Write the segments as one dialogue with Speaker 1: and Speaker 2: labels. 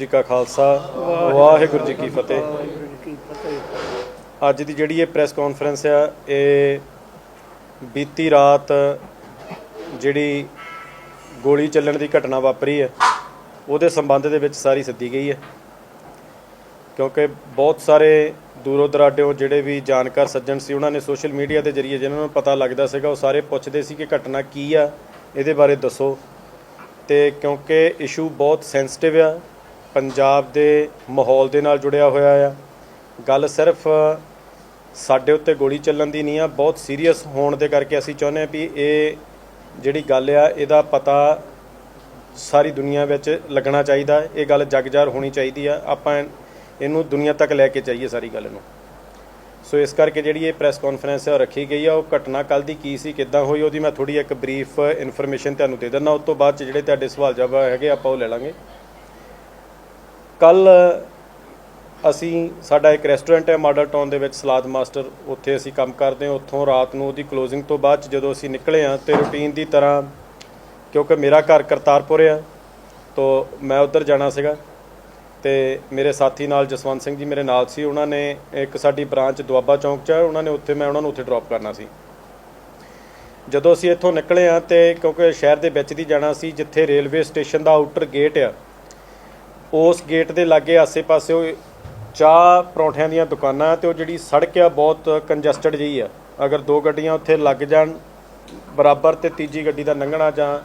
Speaker 1: ਜੀ ਕਾ ਖਾਲਸਾ। ਵਾਹਿਗੁਰੂ ਜੀ ਕੀ ਫਤਿਹ। ਅੱਜ ਦੀ ਜਿਹੜੀ ਇਹ ਪ੍ਰੈਸ ਕਾਨਫਰੰਸ ਆ, ਇਹ ਬੀਤੀ ਰਾਤ ਜਿਹੜੀ ਗੋਲੀ ਚੱਲਣ ਦੀ ਘਟਨਾ ਵਾਪਰੀ ਹੈ, ਉਹਦੇ ਸੰਬੰਧ ਦੇ ਵਿੱਚ ਸਾਰੀ ਸੱਦੀ ਗਈ ਹੈ। ਕਿਉਂਕਿ ਬਹੁਤ ਸਾਰੇ ਦੂਰੋਂ ਦਰਾਡਿਓਂ ਜਿਹੜੇ ਵੀ ਜਾਣਕਾਰ ਸੱਜਣ ਸੀ, ਉਹਨਾਂ ਨੇ ਸੋਸ਼ਲ ਮੀਡੀਆ ਦੇ ਜ਼ਰੀਏ ਜਿਹਨਾਂ ਨੂੰ ਪਤਾ ਲੱਗਦਾ ਸੀਗਾ, ਉਹ ਸਾਰੇ ਪੁੱਛਦੇ ਸੀ ਕਿ ਘਟਨਾ ਕੀ ਆ, ਇਹਦੇ ਬਾਰੇ ਦੱਸੋ। ਤੇ ਕਿਉਂਕਿ ਇਸ਼ੂ ਬਹੁਤ ਸੈਂਸਿਟਿਵ ਆ ਪੰਜਾਬ ਦੇ ਮਾਹੌਲ ਦੇ ਨਾਲ ਜੁੜਿਆ ਹੋਇਆ ਆ। ਗੱਲ ਸਿਰਫ ਸਾਡੇ ਉੱਤੇ ਗੋਲੀ ਚੱਲਣ ਦੀ ਨਹੀਂ ਆ, ਬਹੁਤ ਸੀਰੀਅਸ ਹੋਣ ਦੇ ਕਰਕੇ ਅਸੀਂ ਚਾਹੁੰਦੇ ਆ ਵੀ ਇਹ ਜਿਹੜੀ ਗੱਲ ਆ, ਇਹਦਾ ਪਤਾ ਸਾਰੀ ਦੁਨੀਆ ਵਿੱਚ ਲੱਗਣਾ ਚਾਹੀਦਾ। ਇਹ ਗੱਲ ਜਗਜਾਰ ਹੋਣੀ ਚਾਹੀਦੀ ਆ। ਆਪਾਂ ਇਹਨੂੰ ਦੁਨੀਆ ਤੱਕ ਲੈ ਕੇ ਜਾਈਏ ਸਾਰੀ ਗੱਲ ਨੂੰ। ਸੋ ਇਸ ਕਰਕੇ ਜਿਹੜੀ ਇਹ ਪ੍ਰੈਸ ਕਾਨਫਰੰਸ ਹੈ ਉਹ ਰੱਖੀ ਗਈ ਆ, ਉਹ ਘਟਨਾ ਕੱਲ ਦੀ ਕੀ ਸੀ, ਕਿੱਦਾਂ ਹੋਈ, ਉਹਦੀ ਮੈਂ ਥੋੜੀ ਇੱਕ ਬਰੀਫ ਇਨਫੋਰਮੇਸ਼ਨ ਤੁਹਾਨੂੰ ਦੇ ਦਿੰਦਾ। ਉਸ ਤੋਂ ਬਾਅਦ ਚ ਜਿਹੜੇ ਤੁਹਾਡੇ ਸਵਾਲ ਜਵਾਬ ਹੈਗੇ, ਆਪਾਂ ਉਹ ਲੈ ਲਾਂਗੇ। ਕੱਲ ਅਸੀਂ, ਸਾਡਾ ਇੱਕ ਰੈਸਟੋਰੈਂਟ ਹੈ ਮਾਡਲ ਟਾਊਨ ਦੇ ਵਿੱਚ, ਸਲਾਦ ਮਾਸਟਰ। ਉੱਥੇ ਅਸੀਂ ਕੰਮ ਕਰਦੇ ਹਾਂ। ਉੱਥੋਂ ਰਾਤ ਨੂੰ ਉਹਦੀ ਕਲੋਜ਼ਿੰਗ ਤੋਂ ਬਾਅਦ 'ਚ ਜਦੋਂ ਅਸੀਂ ਨਿਕਲੇ ਹਾਂ ਤੇ ਰੁਟੀਨ ਦੀ ਤਰ੍ਹਾਂ, ਕਿਉਂਕਿ ਮੇਰਾ ਘਰ ਕਰਤਾਰਪੁਰ ਆ, ਤੋਂ ਮੈਂ ਉੱਧਰ ਜਾਣਾ ਸੀਗਾ ਤੇ ਮੇਰੇ ਸਾਥੀ ਨਾਲ ਜਸਵੰਤ ਸਿੰਘ ਜੀ ਮੇਰੇ ਨਾਲ ਸੀ। ਉਹਨਾਂ ਨੇ ਇੱਕ ਸਾਡੀ ਬ੍ਰਾਂਚ ਦੁਆਬਾ ਚੌਂਕ 'ਚ ਹੈ ਉਹਨਾਂ ਨੇ ਉੱਥੇ, ਮੈਂ ਉਹਨਾਂ ਨੂੰ ਉੱਥੇ ਡ੍ਰੌਪ ਕਰਨਾ ਸੀ। ਜਦੋਂ ਅਸੀਂ ਇੱਥੋਂ ਨਿਕਲੇ ਆ ਤੇ ਕਿਉਂਕਿ ਸ਼ਹਿਰ ਦੇ ਵਿੱਚ ਦੀ ਜਾਣਾ ਸੀ, ਜਿੱਥੇ ਰੇਲਵੇ ਸਟੇਸ਼ਨ ਦਾ ਆਊਟਰ ਗੇਟ ਆ ਉਸ ਗੇਟ ਦੇ ਲਾਗੇ ਆਸੇ-ਪਾਸੇ ਉਹ ਚਾਹ ਪਰੌਂਠਿਆਂ ਦੀਆਂ ਦੁਕਾਨਾਂ ਤੇ ਉਹ ਜਿਹੜੀ ਸੜਕ ਆ, ਬਹੁਤ ਕੰਜਸਟਡ ਜਿਹੀ ਆ। ਅਗਰ ਦੋ ਗੱਡੀਆਂ ਉੱਥੇ ਲੱਗ ਜਾਣ, ਬਰਾਬਰ ਤੇ ਤੀਜੀ ਗੱਡੀ ਦਾ ਲੰਘਣਾ ਜਾਂ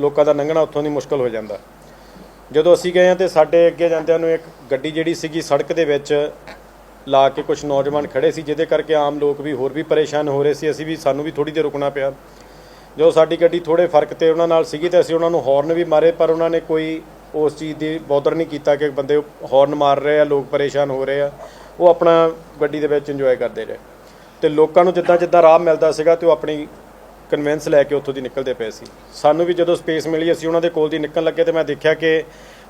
Speaker 1: ਲੋਕਾਂ ਦਾ ਲੰਘਣਾ ਉੱਥੋਂ ਦੀ ਮੁਸ਼ਕਲ ਹੋ ਜਾਂਦਾ। ਜਦੋਂ ਅਸੀਂ ਗਏ ਆ ਤੇ ਸਾਡੇ ਅੱਗੇ ਜਾਂਦਿਆਂ ਨੂੰ ਇੱਕ ਗੱਡੀ ਜਿਹੜੀ ਸੀਗੀ ਸੜਕ ਦੇ ਵਿੱਚ ਲਾ ਕੇ ਕੁਝ ਨੌਜਵਾਨ ਖੜੇ ਸੀ, ਜਿਹਦੇ ਕਰਕੇ ਆਮ ਲੋਕ ਵੀ ਹੋਰ ਵੀ ਪਰੇਸ਼ਾਨ ਹੋ ਰਹੇ ਸੀ। ਅਸੀਂ ਵੀ, ਸਾਨੂੰ ਵੀ ਥੋੜੀ ਦੇਰ ਰੁਕਣਾ ਪਿਆ। ਜੋ ਸਾਡੀ ਗੱਡੀ ਥੋੜੇ ਫ਼ਰਕ ਤੇ ਉਹਨਾਂ ਨਾਲ ਸੀਗੀ ਤੇ ਅਸੀਂ ਉਹਨਾਂ ਨੂੰ ਹਾਰਨ ਵੀ ਮਾਰੇ, ਪਰ ਉਹਨਾਂ ਨੇ ਕੋਈ ਉਸ ਚੀਜ਼ ਦੀ ਬੌਦਰ ਨਹੀਂ ਕੀਤਾ ਕਿ ਬੰਦੇ ਹਾਰਨ ਮਾਰ ਰਹੇ ਆ, ਲੋਕ ਪਰੇਸ਼ਾਨ ਹੋ ਰਹੇ ਆ। ਉਹ ਆਪਣਾ ਗੱਡੀ ਦੇ ਵਿੱਚ ਇੰਜੋਏ ਕਰਦੇ ਰਹੇ। ਤੇ ਲੋਕਾਂ ਨੂੰ ਜਿੱਦਾਂ ਜਿੱਦਾਂ ਰਾਹ ਮਿਲਦਾ ਸੀਗਾ ਤੇ ਉਹ ਆਪਣੀ ਕਨਵੈਂਸ ਲੈ ਕੇ ਉੱਥੋਂ ਦੀ ਨਿਕਲਦੇ ਪਏ ਸੀ। ਸਾਨੂੰ ਵੀ ਜਦੋਂ ਸਪੇਸ ਮਿਲੀ, ਅਸੀਂ ਉਹਨਾਂ ਦੇ ਕੋਲ ਦੀ ਨਿਕਲਣ ਲੱਗੇ ਤੇ ਮੈਂ ਦੇਖਿਆ ਕਿ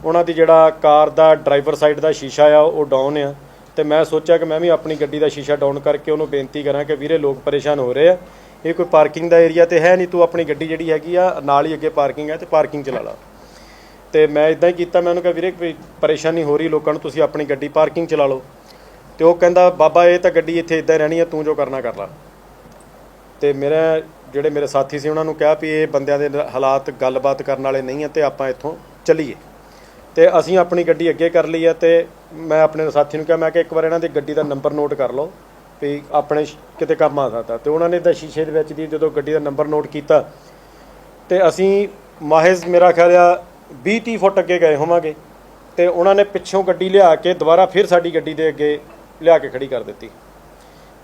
Speaker 1: ਉਹਨਾਂ ਦੀ ਜਿਹੜਾ ਕਾਰ ਦਾ ਡਰਾਈਵਰ ਸਾਈਡ ਦਾ ਸ਼ੀਸ਼ਾ ਆ, ਉਹ ਡਾਊਨ ਆ। ਤੇ ਮੈਂ ਸੋਚਿਆ ਕਿ ਮੈਂ ਵੀ ਆਪਣੀ ਗੱਡੀ ਦਾ ਸ਼ੀਸ਼ਾ ਡਾਊਨ ਕਰਕੇ ਉਹਨੂੰ ਬੇਨਤੀ ਕਰਾਂ ਕਿ ਵੀਰੇ ਲੋਕ ਪਰੇਸ਼ਾਨ ਹੋ ਰਹੇ ਆ। ਇਹ ਕੋਈ ਪਾਰਕਿੰਗ ਦਾ ਏਰੀਆ ਤੇ ਹੈ ਨਹੀਂ, ਤੂੰ ਆਪਣੀ ਗੱਡੀ ਜਿਹੜੀ ਹੈਗੀ ਆ, ਨਾਲ ਹੀ ਅੱਗੇ ਪਾਰਕਿੰਗ ਹੈ ਤੇ ਪਾਰਕਿੰਗ ਚਲਾ ਲਾ। ਤੇ ਮੈਂ ਇਦਾਂ ਹੀ ਕੀਤਾ, ਮੈਂ ਉਹਨੂੰ ਕਿਹਾ, ਵੀਰੇ, ਕੋਈ ਪਰੇਸ਼ਾਨੀ ਹੋ ਰਹੀ ਲੋਕਾਂ ਨੂੰ, ਤੁਸੀਂ ਆਪਣੀ ਗੱਡੀ ਪਾਰਕਿੰਗ ਚਲਾ ਲਓ। ਤੇ ਉਹ ਕਹਿੰਦਾ, ਬਾਬਾ, ਇਹ ਤਾਂ ਗੱਡੀ ਇੱਥੇ ਇਦਾਂ ਰਹਿਣੀ ਆ, ਤੂੰ ਜੋ ਕਰਨਾ ਕਰ ਲਾ। ਤੇ ਮੇਰਾ, ਜਿਹੜੇ ਮੇਰੇ ਸਾਥੀ ਸੀ, ਉਹਨਾਂ ਨੂੰ ਕਿਹਾ ਵੀ ਇਹ ਬੰਦਿਆਂ ਦੇ ਹਾਲਾਤ ਗੱਲਬਾਤ ਕਰਨ ਵਾਲੇ ਨਹੀਂ ਆ ਤੇ ਆਪਾਂ ਇੱਥੋਂ ਚੱਲੀਏ। ਤੇ ਅਸੀਂ ਆਪਣੀ ਗੱਡੀ ਅੱਗੇ ਕਰ ਲਈ ਆ ਤੇ ਮੈਂ ਆਪਣੇ ਸਾਥੀ ਨੂੰ ਕਿਹਾ, ਮੈਂ ਕਿ ਇੱਕ ਵਾਰ ਇਹਨਾਂ ਦੀ ਗੱਡੀ ਦਾ ਨੰਬਰ ਨੋਟ ਕਰ ਲਓ ਵੀ ਆਪਣੇ ਕਿਤੇ ਕੰਮ ਆ ਸਕਦਾ। ਤੇ ਉਹਨਾਂ ਨੇ ਤਾਂ ਸ਼ੀਸ਼ੇ ਦੇ ਵਿੱਚ ਦੀ ਜਦੋਂ ਗੱਡੀ ਦਾ ਨੰਬਰ ਨੋਟ ਕੀਤਾ ਤੇ ਅਸੀਂ ਮਾਹਿਜ਼, ਮੇਰਾ ਖਿਆਲ ਆ 20 30 ਫੁੱਟ ਅੱਗੇ ਗਏ ਹੋਵਾਂਗੇ ਤੇ ਉਹਨਾਂ ਨੇ ਪਿੱਛੋਂ ਗੱਡੀ ਲਿਆ ਕੇ ਦੁਬਾਰਾ ਫਿਰ ਸਾਡੀ ਗੱਡੀ ਦੇ ਅੱਗੇ ਲਿਆ ਕੇ ਖੜੀ ਕਰ ਦਿੱਤੀ।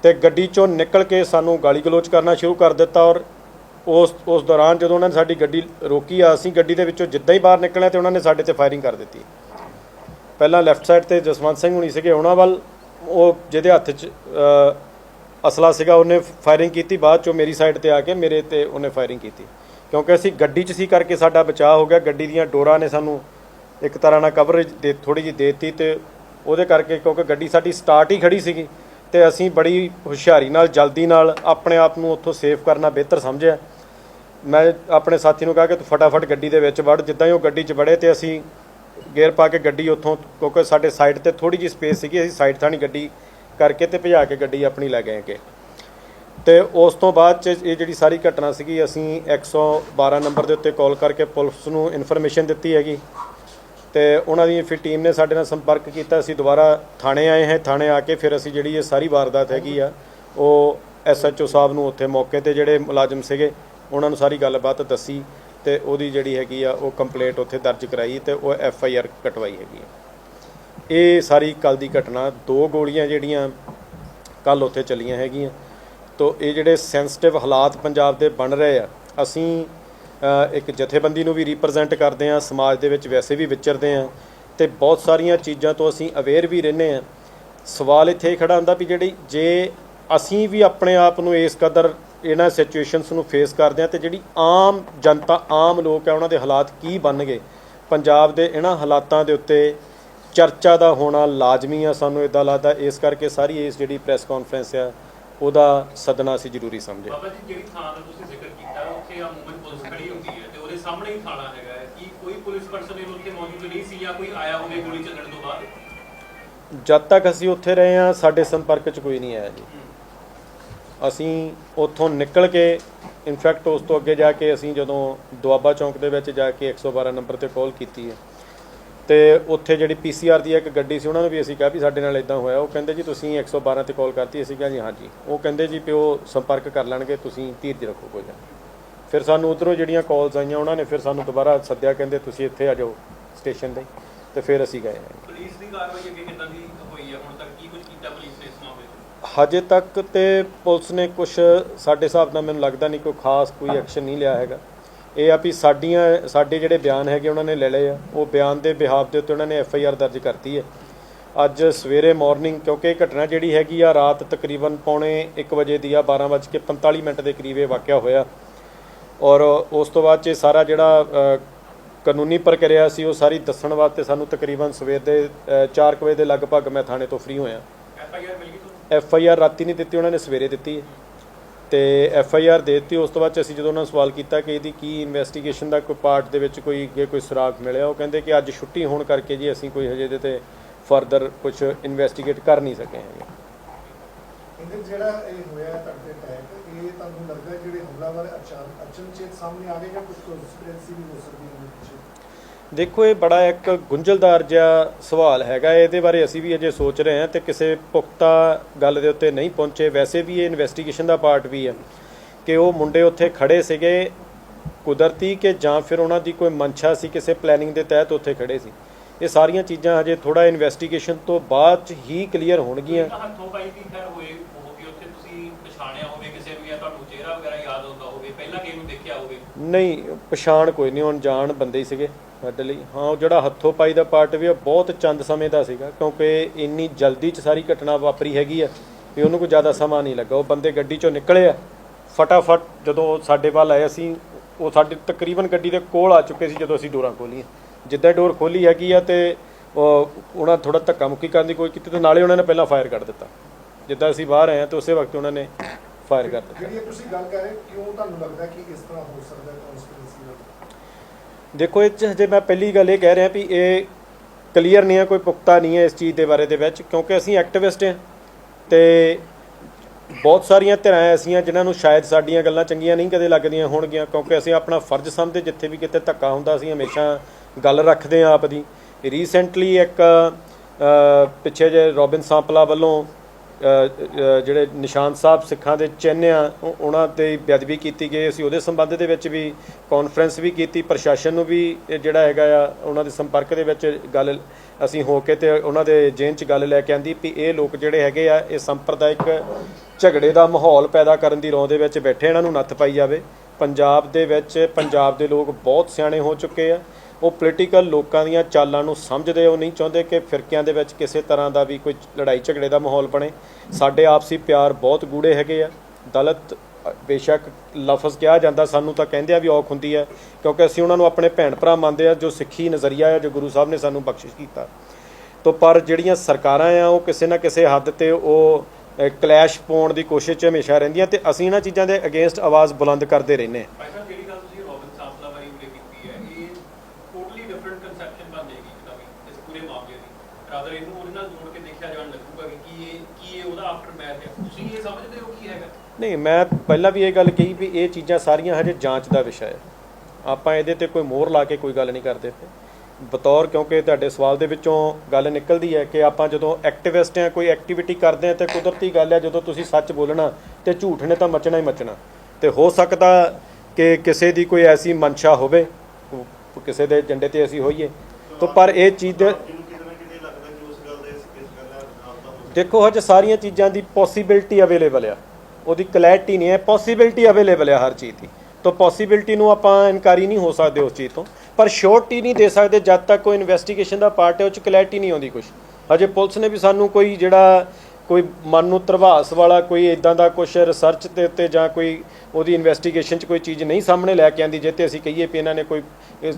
Speaker 1: ਤੇ ਗੱਡੀ ਚੋਂ ਨਿਕਲ ਕੇ ਸਾਨੂੰ ਗਾਲੀ ਗਲੋਚ ਕਰਨਾ ਸ਼ੁਰੂ ਕਰ ਦਿੱਤਾ ਔਰ ਉਸ ਉਸ ਦੌਰਾਨ ਜਦੋਂ ਉਹਨਾਂ ਨੇ ਸਾਡੀ ਗੱਡੀ ਰੋਕੀ ਆ, ਅਸੀਂ ਗੱਡੀ ਦੇ ਵਿੱਚੋਂ ਜਿੱਦਾਂ ਹੀ ਬਾਹਰ ਨਿਕਲਿਆ ਤੇ ਉਹਨਾਂ ਨੇ ਸਾਡੇ ਤੇ ਫਾਇਰਿੰਗ ਕਰ ਦਿੱਤੀ। ਪਹਿਲਾਂ ਲੈਫਟ ਸਾਈਡ ਤੇ ਜਸਵੰਤ ਸਿੰਘ ਹੁਣੀ ਸੀਗੇ, ਉਹਨਾਂ ਵੱਲ ਉਹ ਜਿਹਦੇ ਹੱਥ 'ਚ ਅਸਲਾ ਸੀਗਾ, ਉਹਨੇ ਫਾਇਰਿੰਗ ਕੀਤੀ, ਬਾਅਦ ਚੋਂ ਮੇਰੀ ਸਾਈਡ ਤੇ ਆ ਕੇ ਮੇਰੇ ਤੇ ਉਹਨੇ ਫਾਇਰਿੰਗ ਕੀਤੀ। ਕਿਉਂਕਿ ਅਸੀਂ ਗੱਡੀ 'ਚ ਸੀ ਕਰਕੇ ਸਾਡਾ ਬਚਾਅ ਹੋ ਗਿਆ। ਗੱਡੀ ਦੀਆਂ ਡੋਰਾਂ ਨੇ ਸਾਨੂੰ ਇੱਕ ਤਰ੍ਹਾਂ ਨਾਲ ਕਵਰੇਜ ਦੇ ਥੋੜੀ ਜਿਹੀ ਦੇਤੀ ਤੇ ਉਹਦੇ ਕਰਕੇ ਕਿਉਂਕਿ ਗੱਡੀ ਸਾਡੀ ਸਟਾਰਟ ਹੀ ਖੜੀ ਸੀਗੀ ਤੇ ਅਸੀਂ ਬੜੀ ਹੁਸ਼ਿਆਰੀ ਨਾਲ, ਜਲਦੀ ਨਾਲ ਆਪਣੇ ਆਪ ਨੂੰ ਉੱਥੋਂ ਸੇਫ ਕਰਨਾ ਬਿਹਤਰ ਸਮਝਿਆ। ਮੈਂ ਆਪਣੇ ਸਾਥੀ ਨੂੰ ਕਿਹਾ ਕਿ ਤੂੰ ਫਟਾਫਟ ਗੱਡੀ ਦੇ ਵਿੱਚ ਵੜ, ਜਿੱਦਾਂ ਹੀ ਉਹ ਗੱਡੀ 'ਚ ਵੜੇ ਤੇ ਅਸੀਂ ਗੇਅਰ ਪਾ ਕੇ ਗੱਡੀ ਉੱਥੋਂ, ਕਿਉਂਕਿ ਸਾਡੇ ਸਾਈਡ ਤੇ ਥੋੜੀ ਜਿਹੀ ਸਪੇਸ ਸੀਗੀ, ਅਸੀਂ ਸਾਈਡ ਥਾਣੀ ਗੱਡੀ ਕਰਕੇ ਤੇ ਭਜਾ ਕੇ ਗੱਡੀ ਆਪਣੀ ਲੈ ਗਏ ਕਿ ਤੇ ਉਸ ਤੋਂ ਬਾਅਦ ਚ ਇਹ ਜਿਹੜੀ ਸਾਰੀ ਘਟਨਾ ਸੀਗੀ, ਅਸੀਂ 112 ਨੰਬਰ ਦੇ ਉੱਤੇ ਕਾਲ ਕਰਕੇ ਪੁਲਿਸ ਨੂੰ ਇਨਫੋਰਮੇਸ਼ਨ ਦਿੱਤੀ ਹੈਗੀ ਤੇ ਉਹਨਾਂ ਦੀ ਫਿਰ ਟੀਮ ਨੇ ਸਾਡੇ ਨਾਲ ਸੰਪਰਕ ਕੀਤਾ, ਅਸੀਂ ਦੁਬਾਰਾ ਥਾਣੇ ਆਏ ਹਾਂ। ਥਾਣੇ ਆ ਕੇ ਫਿਰ ਅਸੀਂ ਜਿਹੜੀ ਇਹ ਸਾਰੀ ਵਾਰਦਾਤ ਹੈਗੀ ਆ, ਉਹ ਐਸਐਚਓ ਸਾਹਿਬ ਨੂੰ ਉੱਥੇ ਮੌਕੇ ਤੇ ਜਿਹੜੇ ਮੁਲਾਜ਼ਮ ਸੀਗੇ, ਉਹਨਾਂ ਨੂੰ ਸਾਰੀ ਗੱਲਬਾਤ ਦੱਸੀ ਤੇ ਉਹਦੀ ਜਿਹੜੀ ਹੈਗੀ ਆ, ਉਹ ਕੰਪਲੇਂਟ ਉੱਥੇ ਦਰਜ ਕਰਾਈ ਤੇ ਉਹ ਐਫ ਆਈ ਆਰ ਕਟਵਾਈ ਹੈਗੀ ਆ। ਇਹ ਸਾਰੀ ਕੱਲ ਦੀ ਘਟਨਾ, ਦੋ ਗੋਲੀਆਂ ਜਿਹੜੀਆਂ ਕੱਲ ਉੱਥੇ ਚੱਲੀਆਂ ਹੈਗੀਆਂ। ਤੋ ਇਹ ਜਿਹੜੇ ਸੈਂਸਿਟਿਵ ਹਾਲਾਤ ਪੰਜਾਬ ਦੇ ਬਣ ਰਹੇ ਆ, ਅਸੀਂ ਇੱਕ ਜਥੇਬੰਦੀ ਨੂੰ ਵੀ ਰਿਪਰੈਜ਼ੈਂਟ ਕਰਦੇ ਆ ਸਮਾਜ ਦੇ ਵਿੱਚ ਵੈਸੇ ਵੀ ਵਿਚਰਦੇ ਆ ਤੇ ਬਹੁਤ ਸਾਰੀਆਂ ਚੀਜ਼ਾਂ ਤੋਂ ਅਸੀਂ ਅਵੇਅਰ ਵੀ ਰਹਿੰਦੇ ਆ ਸਵਾਲ ਇੱਥੇ ਇਹ ਖੜਾ ਹੁੰਦਾ ਵੀ ਜਿਹੜੀ ਜੇ ਅਸੀਂ ਵੀ ਆਪਣੇ ਆਪ ਨੂੰ ਇਸ ਕਦਰ ਇਹਨਾਂ ਸਿਚੁਏਸ਼ਨਸ ਨੂੰ ਫੇਸ ਕਰਦੇ ਆ ਤੇ ਜਿਹੜੀ ਆਮ ਜਨਤਾ, ਆਮ ਲੋਕ ਆ, ਉਹਨਾਂ ਦੇ ਹਾਲਾਤ ਕੀ ਬਣਨਗੇ? ਪੰਜਾਬ ਦੇ ਇਹਨਾਂ ਹਾਲਾਤਾਂ ਦੇ ਉੱਤੇ ਚਰਚਾ ਦਾ ਹੋਣਾ ਲਾਜ਼ਮੀ ਆ ਸਾਨੂੰ ਇਦਾਂ ਲੱਗਦਾ, ਇਸ ਕਰਕੇ ਸਾਰੀ ਇਸ ਜਿਹੜੀ ਪ੍ਰੈਸ ਕਾਨਫਰੰਸ ਆ ਉਹਦਾ ਸਦਨਾ ਅਸੀਂ ਜ਼ਰੂਰੀ ਸਮਝਿਆ।
Speaker 2: ਬਾਬਾ ਜੀ ਜਿਹੜੀ ਥਾਂ ਦਾ ਤੁਸੀਂ ਜ਼ਿਕਰ ਕੀਤਾ ਉੱਥੇ ਅਮੂਮਨ ਪੁਲਿਸ ਖੜੀ ਹੁੰਦੀ ਹੈ ਤੇ ਉਹਦੇ ਸਾਹਮਣੇ ਹੀ ਥਾਣਾ ਹੈਗਾ ਹੈ। ਕੀ ਕੋਈ ਪੁਲਿਸ ਪਰਸਨ ਉੱਥੇ ਮੌਜੂਦ ਨਹੀਂ ਸੀ ਜਾਂ ਕੋਈ ਆਇਆ ਹੋਵੇ ਗੋਲੀ ਚੱਲਣ ਤੋਂ ਬਾਅਦ?
Speaker 1: ਜਦ ਤੱਕ ਅਸੀਂ ਉੱਥੇ ਰਹੇ ਹਾਂ ਸਾਡੇ ਸੰਪਰਕ 'ਚ ਕੋਈ ਨਹੀਂ ਆਇਆ ਜੀ। ਅਸੀਂ ਉੱਥੋਂ ਨਿਕਲ ਕੇ ਇਨਫੈਕਟ ਉਸ ਤੋਂ ਅੱਗੇ ਜਾ ਕੇ ਅਸੀਂ ਜਦੋਂ ਦੁਆਬਾ ਚੌਂਕ ਦੇ ਵਿੱਚ ਜਾ ਕੇ 112 ਨੰਬਰ ਤੇ ਕਾਲ ਕੀਤੀ ਹੈ ਤੇ ਉੱਥੇ ਜਿਹੜੀ ਪੀਸੀਆਰ ਦੀ ਇੱਕ ਗੱਡੀ ਸੀ ਉਹਨਾਂ ਨੂੰ ਵੀ ਅਸੀਂ ਕਿਹਾ ਵੀ ਸਾਡੇ ਨਾਲ ਇਦਾਂ ਹੋਇਆ। ਉਹ ਕਹਿੰਦੇ ਜੀ ਤੁਸੀਂ 112 ਤੇ ਕਾਲ ਕਰਤੀ। ਅਸੀਂ ਕਿਹਾ ਜੀ ਹਾਂ ਜੀ ਉਹ ਕਹਿੰਦੇ ਜੀ ਉਹ ਸੰਪਰਕ ਕਰ ਲੈਣਗੇ ਤੁਸੀਂ ਧੀਰਜ ਰੱਖੋ ਕੋਈ ਨਹੀਂ। ਫਿਰ ਸਾਨੂੰ ਉਧਰੋਂ ਜਿਹੜੀਆਂ ਕਾਲਸ ਆਈਆਂ ਉਹਨਾਂ ਨੇ ਫਿਰ ਸਾਨੂੰ ਦੁਬਾਰਾ ਸੱਦਿਆ ਕਹਿੰਦੇ ਤੁਸੀਂ ਇੱਥੇ ਆ ਜਾਓ ਸਟੇਸ਼ਨ ਤੇ। ਤੇ ਫਿਰ ਅਸੀਂ ਗਏ।
Speaker 2: ਪੁਲਿਸ ਦੀ ਕਾਰਵਾਈ ਅੱਗੇ ਕਿੱਦਾਂ ਦੀ ਹੋਈ ਹੈ ਹੁਣ ਤੱਕ ਕੀ ਕੁਝ ਕੀਤਾ ਪੁਲਿਸ ਨੇ ਇਸ ਮਾਮਲੇ
Speaker 1: ਹਜੇ ਤੱਕ ਤੇ ਪੁਲਿਸ ਨੇ ਕੁਝ ਸਾਡੇ ਹਿਸਾਬ ਨਾਲ ਮੈਨੂੰ ਲੱਗਦਾ ਨਹੀਂ ਕੋਈ ਖਾਸ ਕੋਈ ਐਕਸ਼ਨ ਨਹੀਂ ਲਿਆ ਹੈਗਾ। ਇਹ ਆ ਵੀ ਸਾਡੀਆਂ ਸਾਡੇ ਜਿਹੜੇ ਬਿਆਨ ਹੈਗੇ ਉਹਨਾਂ ਨੇ ਲੈ ਲਏ ਆ। ਉਹ ਬਿਆਨ ਦੇ ਬਿਹਾਫ ਦੇ ਉੱਤੇ ਉਹਨਾਂ ਨੇ ਐਫ ਆਈ ਆਰ ਦਰਜ ਕਰਤੀ ਹੈ। ਅੱਜ ਸਵੇਰੇ ਮਾਰਨਿੰਗ ਕਿਉਂਕਿ ਇਹ ਘਟਨਾ ਜਿਹੜੀ ਹੈਗੀ ਆ ਰਾਤ ਤਕਰੀਬਨ ਪੌਣੇ 1 ਵਜੇ ਦੀ ਆ 12:45 ਮਿੰਟ ਦੇ ਕਰੀਬ ਇਹ ਵਾਕਿਆ ਹੋਇਆ। ਔਰ ਉਸ ਤੋਂ ਬਾਅਦ ਚ ਸਾਰਾ ਜਿਹੜਾ ਕਾਨੂੰਨੀ ਪ੍ਰਕਿਰਿਆ ਸੀ ਉਹ ਸਾਰੀ ਦੱਸਣ ਵਾਸਤੇ ਸਾਨੂੰ ਤਕਰੀਬਨ ਸਵੇਰ ਦੇ 4 ਵਜੇ ਦੇ ਲਗਭਗ ਮੈਂ ਥਾਣੇ ਤੋਂ ਫ੍ਰੀ ਹੋਇਆ।
Speaker 2: ਐਫ ਆਈ ਆਰ ਮਿਲ ਗਈ ਤੁਹਾਨੂੰ?
Speaker 1: ਐਫ ਆਈ ਆਰ ਰਾਤੀ ਨਹੀਂ ਦਿੱਤੀ ਉਹਨਾਂ ਨੇ ਸਵੇਰੇ ਦਿੱਤੀ ਹੈ। ਤੇ ਐਫ ਆਈ ਆਰ ਦੇ ਦਿੱਤੀ। ਉਸ ਤੋਂ ਬਾਅਦ 'ਚ ਅਸੀਂ ਜਦੋਂ ਉਹਨਾਂ ਨੂੰ ਸਵਾਲ ਕੀਤਾ ਕਿ ਇਹਦੀ ਕੀ ਇਨਵੈਸਟੀਗੇਸ਼ਨ ਦਾ ਕੋਈ ਪਾਰਟ ਦੇ ਵਿੱਚ ਕੋਈ ਅੱਗੇ ਕੋਈ ਸੁਰਾਗ ਮਿਲਿਆ, ਉਹ ਕਹਿੰਦੇ ਕਿ ਅੱਜ ਛੁੱਟੀ ਹੋਣ ਕਰਕੇ ਜੀ ਅਸੀਂ ਕੋਈ ਹਜੇ ਇਹਦੇ ਤੇ ਫਰਦਰ ਕੁਝ ਇਨਵੈਸਟੀਗੇਟ ਕਰ ਨਹੀਂ ਸਕੇ ਹੈਗੇ।
Speaker 3: ਇਹਦੇ ਜਿਹੜਾ ਇਹ ਹੋਇਆ ਤੁਹਾਡੇ ਅਟੈਕ ਇਹ ਤੁਹਾਨੂੰ ਲੱਗਦਾ ਜਿਹੜੇ ਹਮਲਾਵਰ ਅਚਾਨਕ ਅਚਨਚੇਤ ਸਾਹਮਣੇ ਆ ਗਏ ਜਾਂ ਕੁਝ ਕੰਸਪੀਰੇਸੀ ਵੀ ਹੋ ਸਕਦੀ ਹੈ
Speaker 1: ਦੇਖੋ ਇਹ ਬੜਾ ਇੱਕ ਗੁੰਝਲਦਾਰ ਜਿਹਾ ਸਵਾਲ ਹੈਗਾ। ਇਹਦੇ ਬਾਰੇ ਅਸੀਂ ਵੀ ਅਜੇ ਸੋਚ ਰਹੇ ਹਾਂ ਤੇ ਕਿਸੇ ਪੁਖਤਾ ਗੱਲ ਦੇ ਉੱਤੇ ਨਹੀਂ ਪਹੁੰਚੇ। ਵੈਸੇ ਵੀ ਇਹ ਇਨਵੈਸਟੀਗੇਸ਼ਨ ਦਾ ਪਾਰਟ ਵੀ ਹੈ ਕਿ ਉਹ ਮੁੰਡੇ ਉੱਥੇ ਖੜੇ ਸੀਗੇ ਕੁਦਰਤੀ ਕਿ ਜਾਂ ਫਿਰ ਉਹਨਾਂ ਦੀ ਕੋਈ ਮਨਸ਼ਾ ਸੀ ਕਿਸੇ ਪਲੈਨਿੰਗ ਦੇ ਤਹਿਤ ਉੱਥੇ ਖੜੇ ਸੀ। ਇਹ ਸਾਰੀਆਂ ਚੀਜ਼ਾਂ ਹਜੇ ਥੋੜਾ ਇਨਵੈਸਟੀਗੇਸ਼ਨ ਤੋਂ ਬਾਅਦ ਚ ਹੀ ਕਲੀਅਰ ਹੋਣਗੀਆਂ।
Speaker 2: ਤਾਂ ਹੱਥੋਂ ਪਾਈ ਦੀ ਖੈਰ ਹੋਏ ਹੋ ਕਿ ਉੱਥੇ ਤੁਸੀਂ ਪਛਾਣਿਆ ਹੋਵੇ ਕਿਸੇ ਨੂੰ ਜਾਂ ਤੁਹਾਨੂੰ ਚਿਹਰਾ ਵਗੈਰਾ ਯਾਦ ਆਉਂਦਾ ਹੋਵੇ ਪਹਿਲਾਂ ਕਿਸੇ ਨੂੰ ਦੇਖਿਆ ਹੋਵੇ?
Speaker 1: ਨਹੀਂ ਪਛਾਣ ਕੋਈ ਨਹੀਂ ਹੁਣ ਜਾਣ ਬੰਦੇ ਹੀ ਸੀਗੇ। ਸਾਡੇ ਲਈ। ਹਾਂ, ਉਹ ਜਿਹੜਾ ਹੱਥੋਂ ਪਾਈ ਦਾ ਪਾਰਟ ਵੀ ਆ, ਬਹੁਤ ਚੰਦ ਸਮੇਂ ਦਾ ਸੀਗਾ, ਕਿਉਂਕਿ ਇੰਨੀ ਜਲਦੀ ਚ ਸਾਰੀ ਘਟਨਾ ਵਾਪਰੀ ਹੈਗੀ ਆ ਵੀ ਉਹਨੂੰ ਕੋਈ ਜ਼ਿਆਦਾ ਸਮਾਂ ਨਹੀਂ ਲੱਗਾ। ਉਹ ਬੰਦੇ ਗੱਡੀ ਚੋਂ ਨਿਕਲੇ ਆ, ਫਟਾਫਟ ਜਦੋਂ ਉਹ ਸਾਡੇ ਵੱਲ ਆਏ, ਅਸੀਂ ਉਹ ਸਾਡੇ ਤਕਰੀਬਨ ਗੱਡੀ ਦੇ ਕੋਲ ਆ ਚੁੱਕੇ ਸੀ ਜਦੋਂ ਅਸੀਂ ਡੋਰਾਂ ਖੋਲੀਆਂ। ਜਿੱਦਾਂ ਡੋਰ ਖੋਲੀ ਹੈਗੀ ਆ ਤੇ ਉਹਨਾਂ ਥੋੜਾ ਧੱਕਾ ਮੁੱਕੀ ਕਰਨ ਦੀ ਕੋਈ ਕੀਤੀ ਤੇ ਨਾਲੇ ਉਹਨਾਂ ਨੇ ਪਹਿਲਾਂ ਫਾਇਰ ਕਰ ਦਿੱਤਾ। ਜਿੱਦਾਂ ਅਸੀਂ ਬਾਹਰ ਆਏ ਆ ਤੇ ਉਸੇ ਵਕਤ ਉਹਨਾਂ ਨੇ ਫਾਇਰ ਕਰ ਦਿੱਤਾ।
Speaker 3: ਜਿਹੜੀ ਤੁਸੀਂ ਗੱਲ ਕਰ ਰਹੇ ਕਿਉਂ ਤੁਹਾਨੂੰ ਲੱਗਦਾ ਕਿ ਇਸ ਤਰ੍ਹਾਂ ਹੋ ਸਕਦਾ ਹੈ ਕੰਸਪੀਰੇਸੀ ਦਾ
Speaker 1: ਦੇਖੋ, ਇਹ 'ਚ ਹਜੇ ਮੈਂ ਪਹਿਲੀ ਗੱਲ ਇਹ ਕਹਿ ਰਿਹਾ ਵੀ ਇਹ ਕਲੀਅਰ ਨਹੀਂ ਹੈ, ਕੋਈ ਪੁਖਤਾ ਨਹੀਂ ਹੈ ਇਸ ਚੀਜ਼ ਦੇ ਬਾਰੇ ਦੇ ਵਿੱਚ, ਕਿਉਂਕਿ ਅਸੀਂ ਐਕਟਿਵਿਸਟ ਹਾਂ ਤੇ ਬਹੁਤ ਸਾਰੀਆਂ ਧਿਰਾਂ ਐਸੀਆਂ ਜਿਨ੍ਹਾਂ ਨੂੰ ਸ਼ਾਇਦ ਸਾਡੀਆਂ ਗੱਲਾਂ ਚੰਗੀਆਂ ਨਹੀਂ ਕਦੇ ਲੱਗਦੀਆਂ ਹੋਣਗੀਆਂ, ਕਿਉਂਕਿ ਅਸੀਂ ਆਪਣਾ ਫਰਜ਼ ਸਮਝਦੇ, ਜਿੱਥੇ ਵੀ ਕਿਤੇ ਧੱਕਾ ਹੁੰਦਾ, ਅਸੀਂ ਹਮੇਸ਼ਾ ਗੱਲ ਰੱਖਦੇ ਹਾਂ ਆਪ ਦੀ। ਰੀਸੈਂਟਲੀ ਇੱਕ ਪਿੱਛੇ ਜੇ ਰੋਬਿਨ ਸਾਂਪਲਾ ਵੱਲੋਂ ਜਿਹੜੇ ਨਿਸ਼ਾਨ ਸਾਹਿਬ ਸਿੱਖਾਂ ਦੇ ਚਿੰਨ੍ਹ ਆ ਉਹਨਾਂ ਤੇ ਬੇਅਦਬੀ ਕੀਤੀ ਗਈ। ਅਸੀਂ ਉਹਦੇ ਸੰਬੰਧ ਦੇ ਵਿੱਚ ਵੀ ਕਾਨਫਰੰਸ ਵੀ ਕੀਤੀ, ਪ੍ਰਸ਼ਾਸਨ ਨੂੰ ਵੀ ਜਿਹੜਾ ਹੈਗਾ ਆ, ਉਹਨਾਂ ਦੇ ਸੰਪਰਕ ਦੇ ਵਿੱਚ ਗੱਲ ਅਸੀਂ ਹੋ ਕੇ ਤੇ ਉਹਨਾਂ ਦੇ ਜੇਨ ਚ ਗੱਲ ਲੈ ਕੇ ਆਂਦੀ ਵੀ ਇਹ ਲੋਕ ਜਿਹੜੇ ਹੈਗੇ ਆ, ਇਹ ਸੰਪਰਦਾਇਕ ਝਗੜੇ ਦਾ ਮਾਹੌਲ ਪੈਦਾ ਕਰਨ ਦੀ ਰੋਂ ਦੇ ਵਿੱਚ ਬੈਠੇ, ਇਹਨਾਂ ਨੂੰ ਨੱਥ ਪਾਈ ਜਾਵੇ। ਪੰਜਾਬ ਦੇ ਵਿੱਚ, ਪੰਜਾਬ ਦੇ ਲੋਕ ਬਹੁਤ ਸਿਆਣੇ ਹੋ ਚੁੱਕੇ ਆ। ਉਹ ਪੋਲੀਟੀਕਲ ਲੋਕਾਂ ਦੀਆਂ ਚਾਲਾਂ ਨੂੰ ਸਮਝਦੇ ਉਹ ਨਹੀਂ ਚਾਹੁੰਦੇ ਕਿ ਫਿਰਕਿਆਂ ਦੇ ਵਿੱਚ ਕਿਸੇ ਤਰ੍ਹਾਂ ਦਾ ਵੀ ਕੋਈ ਲੜਾਈ ਝਗੜੇ ਦਾ ਮਾਹੌਲ ਬਣੇ। ਸਾਡੇ ਆਪਸੀ ਪਿਆਰ ਬਹੁਤ ਗੂੜੇ ਹੈਗੇ ਆ। ਦਲਤ ਬੇਸ਼ੱਕ ਲਫ਼ਜ਼ ਕਿਹਾ ਜਾਂਦਾ, ਸਾਨੂੰ ਤਾਂ ਕਹਿੰਦੇ ਆ ਵੀ ਔਖ ਹੁੰਦੀ ਹੈ, ਕਿਉਂਕਿ ਅਸੀਂ ਉਹਨਾਂ ਨੂੰ ਆਪਣੇ ਭੈਣ ਭਰਾ ਮੰਨਦੇ ਆ, ਜੋ ਸਿੱਖੀ ਨਜ਼ਰੀਆ ਹੈ ਜੋ ਗੁਰੂ ਸਾਹਿਬ ਨੇ ਸਾਨੂੰ ਬਖਸ਼ਿਸ਼ ਕੀਤਾ। ਤੋਂ ਪਰ ਜਿਹੜੀਆਂ ਸਰਕਾਰਾਂ ਆ, ਉਹ ਕਿਸੇ ਨਾ ਕਿਸੇ ਹੱਦ ਤੇ ਉਹ ਕਲੈਸ਼ ਪਾਉਣ ਦੀ ਕੋਸ਼ਿਸ਼ 'ਚ ਹਮੇਸ਼ਾ ਰਹਿੰਦੀਆਂ ਤੇ ਅਸੀਂ ਇਹਨਾਂ ਚੀਜ਼ਾਂ ਦੇ ਅਗੇਂਸਟ ਆਵਾਜ਼ ਬੁਲੰਦ ਕਰਦੇ ਰਹਿੰਦੇ ਹਾਂ
Speaker 2: ਭਾਈ ਸਾਹਿਬ ਜਿਹੜੀ ਗੱਲ ਤੁਸੀਂ ਰੋਬਿਨ ਸਾਂਪਲਾ ਬਾਰੇ ਉল্লেਖ ਕੀਤੀ ਹੈ ਇਹ ਟੋਟਲੀ ਡਿਫਰੈਂਟ ਕਨਸੈਪਸ਼ਨ ਬਣ ਜਾਏਗੀ ਜਿੱਦਾਂ ਵੀ ਇਸ ਪੂਰੇ ਮਾਮਲੇ ਦੀ ਰਾਦਰ ਇਹਨੂੰ ਉਹਦੇ ਨਾਲ ਜੋੜ ਕੇ ਦੇਖਿਆ ਜਾਣ ਲੱਗੂਗਾ ਕਿ ਕੀ ਇਹ ਕੀ ਇਹ ਉਹਦਾ ਆਫਟਰ ਮੈਥ ਹੈ ਤੁਸੀਂ ਇਹ ਸਮਝਦੇ ਹੋ ਕੀ ਹੈਗਾ
Speaker 1: ਨਹੀਂ ਮੈਂ ਪਹਿਲਾਂ ਵੀ ਇਹ ਗੱਲ ਕਹੀ ਵੀ ਇਹ ਚੀਜ਼ਾਂ ਸਾਰੀਆਂ ਹਜੇ ਜਾਂਚ ਦਾ ਵਿਸ਼ਾ ਹੈ। ਆਪਾਂ ਇਹਦੇ ਤੇ ਕੋਈ ਮੋਹਰ ਲਾ ਕੇ ਕੋਈ ਗੱਲ ਨਹੀਂ ਕਰਦੇ ਪਏ ਬਤੌਰ ਕਿਉਂਕਿ ਤੁਹਾਡੇ ਸਵਾਲ ਦੇ ਵਿੱਚੋਂ ਗੱਲ ਨਿਕਲਦੀ ਹੈ ਕਿ ਆਪਾਂ ਜਦੋਂ ਐਕਟਿਵਿਸਟ ਆ ਕੋਈ ਐਕਟੀਵਿਟੀ ਕਰਦੇ ਆ ਤੇ ਕੁਦਰਤੀ ਗੱਲ ਹੈ ਜਦੋਂ ਤੁਸੀਂ ਸੱਚ ਬੋਲਣਾ ਤੇ ਝੂਠ ਨੇ ਤਾਂ ਮਚਣਾ ਹੀ ਮਚਣਾ। ਤੇ ਹੋ ਸਕਦਾ ਕਿ ਕਿਸੇ ਦੀ ਕੋਈ ਐਸੀ ਮਨਸ਼ਾ ਹੋਵੇ ਕਿਸੇ ਦੇ ਏਜੰਡੇ ਤੇ ਅਸੀਂ ਹੋਈਏ। ਤਾਂ ਪਰ ਇਹ ਚੀਜ਼ ਦੇ ਦੇਖੋ ਹਜੇ ਸਾਰੀਆਂ ਚੀਜ਼ਾਂ ਦੀ ਪੋਸੀਬਿਲਿਟੀ ਅਵੇਲੇਬਲ ਆ। ਉਹਦੀ ਕਲੈਰਿਟੀ ਨਹੀਂ ਹੈ। ਪੋਸੀਬਿਲਿਟੀ ਅਵੇਲੇਬਲ ਆ ਹਰ ਚੀਜ਼ ਦੀ। ਤਾਂ ਪੋਸੀਬਿਲਿਟੀ ਨੂੰ ਆਪਾਂ ਇਨਕਾਰੀ ਨਹੀਂ ਹੋ ਸਕਦੇ ਉਸ ਚੀਜ਼ ਤੋਂ। ਪਰ ਸ਼ੋਰਟੀ ਨਹੀਂ ਦੇ ਸਕਦੇ ਜਦ ਤੱਕ ਕੋਈ ਇਨਵੈਸਟੀਗੇਸ਼ਨ ਦਾ ਪਾਰਟ ਹੈ ਉਹ ਚ ਕਲੈਰਿਟੀ ਨਹੀਂ ਆਉਂਦੀ ਕੁਝ ਹਜੇ ਪੁਲਿਸ ਨੇ ਵੀ ਸਾਨੂੰ ਕੋਈ ਜਿਹੜਾ ਕੋਈ ਮਨ ਨੂੰ ਤਰਵਾਸ ਵਾਲਾ ਕੋਈ ਇਦਾਂ ਦਾ ਕੁਝ ਰਿਸਰਚ ਦੇ ਉੱਤੇ ਜਾਂ ਕੋਈ ਉਹਦੀ ਇਨਵੈਸਟੀਗੇਸ਼ਨ 'ਚ ਕੋਈ ਚੀਜ਼ ਨਹੀਂ ਸਾਹਮਣੇ ਲੈ ਕੇ ਆਂਦੀ ਜਿੱਤੇ ਅਸੀਂ ਕਹੀਏ ਵੀ ਇਹਨਾਂ ਨੇ ਕੋਈ